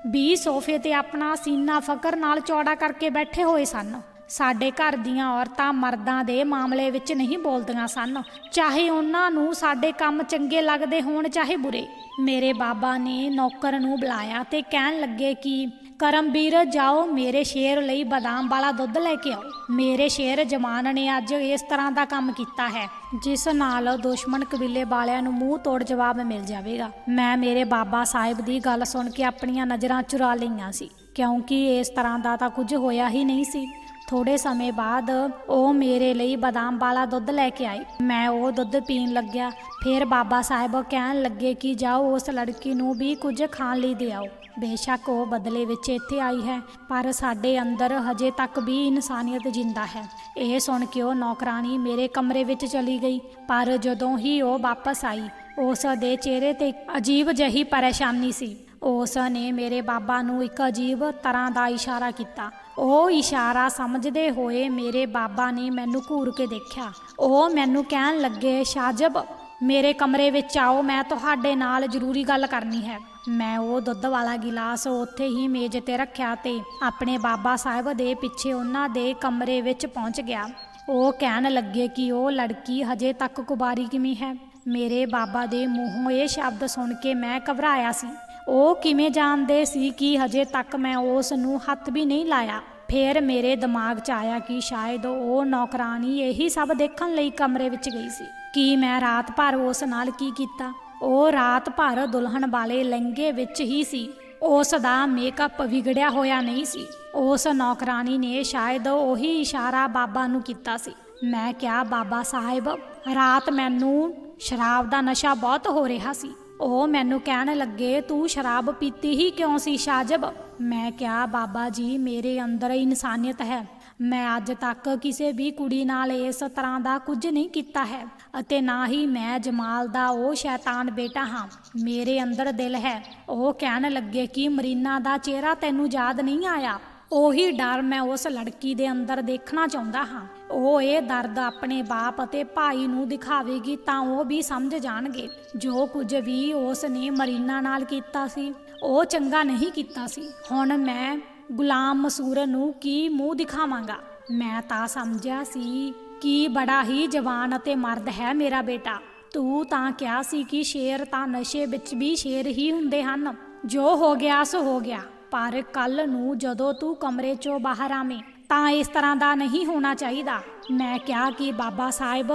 ਵੀ ਸੋਫੇ ਤੇ ਆਪਣਾ ਸੀਨਾ ਫਕਰ ਨਾਲ ਚੌੜਾ ਕਰਕੇ ਬੈਠੇ ਹੋਏ ਸਨ। ਸਾਡੇ ਘਰ ਦੀਆਂ ਔਰਤਾਂ ਮਰਦਾਂ ਦੇ ਮਾਮਲੇ ਵਿੱਚ ਨਹੀਂ ਬੋਲਦੀਆਂ ਸਨ। ਚਾਹੇ ਉਹਨਾਂ ਨੂੰ ਸਾਡੇ ਕੰਮ ਚੰਗੇ ਲੱਗਦੇ ਹੋਣ, ਚਾਹੇ ਬੁਰੇ। ਮੇਰੇ ਬਾਬਾ ਨੇ ਨੌਕਰ ਨੂੰ ਬੁਲਾਇਆ ਤੇ ਕਹਿਣ ਲੱਗੇ ਕਿ ਕਰਮਵੀਰ ਜਾਓ ਮੇਰੇ ਸ਼ੇਰ ਲਈ ਬਦਾਮ ਵਾਲਾ ਦੁੱਧ ਲੈ ਕੇ ਆਓ। ਮੇਰੇ ਸ਼ੇਰ ਜਮਾਨ ਨੇ ਅੱਜ ਇਸ ਤਰ੍ਹਾਂ ਦਾ ਕੰਮ ਕੀਤਾ ਹੈ, ਜਿਸ ਨਾਲ ਦੁਸ਼ਮਣ ਕਬੀਲੇ ਵਾਲਿਆਂ ਨੂੰ ਮੂੰਹ ਤੋੜ ਜਵਾਬ ਮਿਲ ਜਾਵੇਗਾ। ਮੈਂ ਮੇਰੇ ਬਾਬਾ ਸਾਹਿਬ ਦੀ ਗੱਲ ਸੁਣ ਕੇ ਆਪਣੀਆਂ ਨਜ਼ਰਾਂ ਚੁਰਾ ਲਈਆਂ ਸੀ, ਕਿਉਂਕਿ ਇਸ ਤਰ੍ਹਾਂ ਦਾ ਤਾਂ ਕੁਝ ਹੋਇਆ ਹੀ ਨਹੀਂ ਸੀ। ਥੋੜੇ ਸਮੇਂ ਬਾਅਦ ਉਹ ਮੇਰੇ ਲਈ ਬਦਾਮ ਵਾਲਾ ਦੁੱਧ ਲੈ ਕੇ ਆਏ। ਮੈਂ ਉਹ ਦੁੱਧ ਪੀਣ ਲੱਗਿਆ। ਫਿਰ ਬਾਬਾ ਸਾਹਿਬ ਕਹਿਣ ਲੱਗੇ ਕਿ ਜਾਓ ਉਸ ਲੜਕੀ ਨੂੰ ਵੀ ਕੁਝ ਖਾਣ ਲਈ ਦੇ ਆਓ। ਬੇਸ਼ੱਕ ਉਹ ਬਦਲੇ ਵਿੱਚ ਇੱਥੇ ਆਈ ਹੈ, ਪਰ ਸਾਡੇ ਅੰਦਰ ਹਜੇ ਤੱਕ ਵੀ ਇਨਸਾਨੀਅਤ ਜਿੰਦਾ ਹੈ। ਇਹ ਸੁਣ ਕੇ ਉਹ ਨੌਕਰਾਨੀ ਮੇਰੇ ਕਮਰੇ ਵਿੱਚ ਚਲੀ ਗਈ, ਪਰ ਜਦੋਂ ਹੀ ਉਹ ਵਾਪਸ ਆਈ, ਉਸ ਦੇ ਚਿਹਰੇ ਤੇ ਅਜੀਬ ਜਹੀ ਪਰੇਸ਼ਾਨੀ ਸੀ। ਉਸ ਨੇ ਮੇਰੇ ਬਾਬਾ ਨੂੰ ਇੱਕ ਅਜੀਬ ਤਰ੍ਹਾਂ ਦਾ ਇਸ਼ਾਰਾ ਕੀਤਾ। ਉਹ ਇਸ਼ਾਰਾ ਸਮਝਦੇ ਹੋਏ ਮੇਰੇ ਬਾਬਾ ਨੇ ਮੈਨੂੰ ਘੂਰ ਕੇ ਦੇਖਿਆ। ਉਹ ਮੈਨੂੰ ਕਹਿਣ ਲੱਗੇ, ਸ਼ਾਜਬ, ਮੇਰੇ ਕਮਰੇ ਵਿੱਚ ਆਓ, ਮੈਂ ਤੁਹਾਡੇ ਨਾਲ ਜ਼ਰੂਰੀ ਗੱਲ ਕਰਨੀ ਹੈ। ਮੈਂ ਉਹ ਦੁੱਧ ਵਾਲਾ ਗਿਲਾਸ ਉੱਥੇ ਹੀ ਮੇਜ਼ ਤੇ ਰੱਖਿਆ ਤੇ ਆਪਣੇ ਬਾਬਾ ਸਾਹਿਬ ਦੇ ਪਿੱਛੇ ਉਹਨਾਂ ਦੇ ਕਮਰੇ ਵਿੱਚ ਪਹੁੰਚ ਗਿਆ। ਉਹ ਕਹਿਣ ਲੱਗੇ ਕਿ ਉਹ ਲੜਕੀ ਹਜੇ ਤੱਕ ਕੁਬਾਰੀ ਕਿਵੇਂ ਹੈ? ਮੇਰੇ ਬਾਬਾ ਦੇ ਮੂੰਹੋਂ ਇਹ ਸ਼ਬਦ ਸੁਣ ਕੇ ਮੈਂ ਘਬਰਾਇਆ ਸੀ। ਉਹ ਕਿਵੇਂ ਜਾਣਦੇ ਸੀ ਕਿ ਹਜੇ ਤੱਕ ਮੈਂ ਉਸ ਨੂੰ ਹੱਥ ਵੀ ਨਹੀਂ ਲਾਇਆ? ਫਿਰ ਮੇਰੇ ਦਿਮਾਗ 'ਚ ਆਇਆ ਕਿ ਸ਼ਾਇਦ ਉਹ ਨੌਕਰਾਨੀ ਇਹੀ ਸਭ ਦੇਖਣ ਲਈ ਕਮਰੇ ਵਿੱਚ ਗਈ ਸੀ। ਕਿ ਮੈਂ ਰਾਤ ਭਰ ਉਸ ਨਾਲ ਕੀ ਕੀਤਾ? ਉਹ ਰਾਤ ਭਰ ਦੁਲਹਨ ਵਾਲੇ ਲਹਿੰਗੇ ਵਿੱਚ ਹੀ ਸੀ। ਉਸ ਦਾ ਮੇਕਅਪ ਵਿਗੜਿਆ ਹੋਇਆ ਨਹੀਂ ਸੀ। ਉਸ ਨੌਕਰਾਨੀ ਨੇ ਸ਼ਾਇਦ ਉਹੀ ਇਸ਼ਾਰਾ ਬਾਬਾ ਨੂੰ ਕੀਤਾ ਸੀ। ਮੈਂ ਕਿਹਾ, ਬਾਬਾ ਸਾਹਿਬ, ਰਾਤ ਮੈਨੂੰ ਸ਼ਰਾਬ ਦਾ ਨਸ਼ਾ ਬਹੁਤ ਹੋ ਰਿਹਾ ਸੀ। ਉਹ ਮੈਨੂੰ ਕਹਿਣ ਲੱਗੇ, ਤੂੰ ਸ਼ਰਾਬ ਪੀਤੀ ਹੀ ਕਿਉਂ ਸੀ, ਸ਼ਾਜਬ? ਮੈਂ ਕਿਹਾ, ਬਾਬਾ ਜੀ, ਮੇਰੇ ਅੰਦਰ ਇਨਸਾਨੀਅਤ ਹੈ। ਮੈਂ ਅੱਜ ਤੱਕ ਕਿਸੇ ਵੀ ਕੁੜੀ ਨਾਲ ਇਸ ਤਰ੍ਹਾਂ ਦਾ ਕੁਝ ਨਹੀਂ ਕੀਤਾ ਹੈ ਅਤੇ ਨਾ ਹੀ ਮੈਂ ਜਮਾਲ ਦਾ ਉਹ ਸ਼ੈਤਾਨ ਬੇਟਾ ਹਾਂ। ਮੇਰੇ ਅੰਦਰ ਦਿਲ ਹੈ। ਉਹ ਕਹਿਣ ਲੱਗੇ ਕਿ ਮਰੀਨਾ ਦਾ ਚਿਹਰਾ ਤੈਨੂੰ ਯਾਦ ਨਹੀਂ ਆਇਆ। ਉਹੀ ਡਰ ਮੈਂ ਉਸ ਲੜਕੀ ਦੇ ਅੰਦਰ ਦੇਖਣਾ ਚਾਹੁੰਦਾ ਹਾਂ। ਉਹ ਇਹ ਦਰਦ ਆਪਣੇ ਬਾਪ ਅਤੇ ਭਾਈ ਨੂੰ ਦਿਖਾਵੇਗੀ ਤਾਂ ਉਹ ਵੀ ਸਮਝ ਜਾਣਗੇ। ਜੋ ਕੁਝ ਵੀ ਉਸ ਨੇ ਮਰੀਨਾ ਨਾਲ ਕੀਤਾ ਸੀ, ਉਹ ਚੰਗਾ ਨਹੀਂ ਕੀਤਾ ਸੀ। ਹੁਣ ਮੈਂ ਗੁਲਾਮ ਮਸੂਰ ਨੂੰ ਕੀ ਮੂੰਹ ਦਿਖਾਵਾਂਗਾ? ਮੈਂ ਤਾਂ ਸਮਝਿਆ ਸੀ ਕਿ ਬੜਾ ਹੀ ਜਵਾਨ ਅਤੇ ਮਰਦ ਹੈ ਮੇਰਾ ਬੇਟਾ। ਤੂੰ ਤਾਂ ਕਿਹਾ ਸੀ ਕਿ ਸ਼ੇਰ ਤਾਂ ਨਸ਼ੇ ਵਿੱਚ ਵੀ ਸ਼ੇਰ ਹੀ ਹੁੰਦੇ ਹਨ। ਜੋ ਹੋ ਗਿਆ ਸੋ ਹੋ ਗਿਆ। ਪਰ ਕੱਲ ਨੂੰ ਜਦੋਂ ਤੂੰ ਕਮਰੇ ਚੋਂ ਬਾਹਰ ਆਵੇਂ, ਤਾਂ ਇਸ ਤਰ੍ਹਾਂ ਦਾ ਨਹੀਂ ਹੋਣਾ ਚਾਹੀਦਾ। ਮੈਂ ਕਿਹਾ ਕਿ ਬਾਬਾ ਸਾਹਿਬ,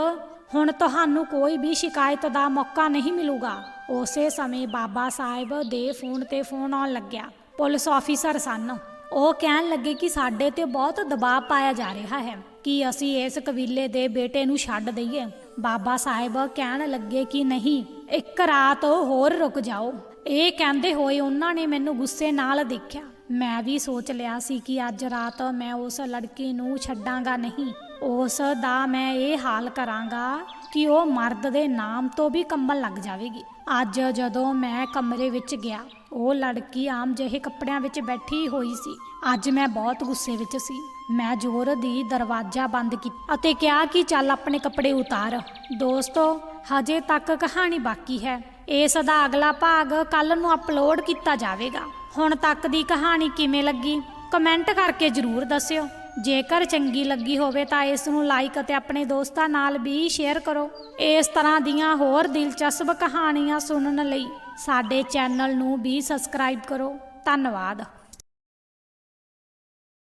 ਹੁਣ ਤੁਹਾਨੂੰ ਕੋਈ ਵੀ ਸ਼ਿਕਾਇਤ ਦਾ ਮੌਕਾ ਨਹੀਂ ਮਿਲੂਗਾ। ਉਸੇ ਸਮੇਂ ਬਾਬਾ ਸਾਹਿਬ ਦੇ ਫੋਨ ਤੇ ਫੋਨ ਆਉਣ ਲੱਗਿਆ। ਪੁਲਿਸ ਆਫੀਸਰ ਸਨ। ਉਹ ਕਹਿਣ ਲੱਗੇ ਕਿ ਸਾਡੇ ਤੇ ਬਹੁਤ ਦਬਾਅ ਪਾਇਆ ਜਾ ਰਿਹਾ ਹੈ ਕਿ ਅਸੀਂ ਇਸ ਕਬੀਲੇ ਦੇ ਬੇਟੇ ਨੂੰ ਛੱਡ ਦਈਏ। ਬਾਬਾ ਸਾਹਿਬ ਕਹਿਣ ਲੱਗੇ ਕਿ ਨਹੀਂ, ਇੱਕ ਰਾਤ ਹੋਰ ਰੁਕ ਜਾਓ। ਇਹ ਕਹਿੰਦੇ ਹੋਏ ਉਹਨਾਂ ਨੇ ਮੈਨੂੰ ਗੁੱਸੇ ਨਾਲ ਦੇਖਿਆ। ਮੈਂ ਵੀ ਸੋਚ ਲਿਆ ਸੀ ਕਿ ਅੱਜ ਰਾਤ ਮੈਂ ਉਸ ਲੜਕੀ ਨੂੰ ਛੱਡਾਂਗਾ ਨਹੀਂ। ਉਸ ਦਾ ਮੈਂ ਇਹ ਹਾਲ ਕਰਾਂਗਾ ਕਿ ਉਹ ਮਰਦ ਦੇ ਨਾਮ ਤੋਂ ਵੀ ਕੰਬਣ ਲੱਗ ਜਾਵੇਗੀ। ਅੱਜ ਜਦੋਂ ਮੈਂ ਕਮਰੇ ਵਿੱਚ ਗਿਆ ਉਹ ਲੜਕੀ ਆਮ ਜਿਹੇ ਕੱਪੜਿਆਂ ਵਿੱਚ ਬੈਠੀ ਹੋਈ ਸੀ। ਅੱਜ ਮੈਂ ਬਹੁਤ ਗੁੱਸੇ ਵਿੱਚ ਸੀ। ਮੈਂ ਜ਼ੋਰ ਦੀ ਦਰਵਾਜ਼ਾ ਬੰਦ ਕੀਤਾ ਅਤੇ ਕਿਹਾ ਕਿ ਚੱਲ ਆਪਣੇ ਕੱਪੜੇ ਉਤਾਰ। ਦੋਸਤੋ, ਹਜੇ ਤੱਕ ਕਹਾਣੀ ਬਾਕੀ ਹੈ। ਇਸ ਦਾ ਅਗਲਾ ਭਾਗ ਕੱਲ ਨੂੰ ਅਪਲੋਡ ਕੀਤਾ ਜਾਵੇਗਾ। ਹੁਣ ਤੱਕ ਦੀ ਕਹਾਣੀ ਕਿਵੇਂ ਲੱਗੀ? ਕਮੈਂਟ ਕਰਕੇ ਜ਼ਰੂਰ ਦੱਸਿਓ। ਜੇਕਰ ਚੰਗੀ ਲੱਗੀ ਹੋਵੇ ਤਾਂ ਇਸ ਨੂੰ ਲਾਈਕ ਅਤੇ ਆਪਣੇ ਦੋਸਤਾਂ ਨਾਲ ਵੀ ਸ਼ੇਅਰ ਕਰੋ। ਇਸ ਤਰ੍ਹਾਂ ਦੀਆਂ ਹੋਰ ਦਿਲਚਸਪ ਕਹਾਣੀਆਂ ਸੁਣਨ ਲਈ ਸਾਡੇ ਚੈਨਲ ਨੂੰ ਵੀ ਸਬਸਕ੍ਰਾਈਬ ਕਰੋ। ਧੰਨਵਾਦ।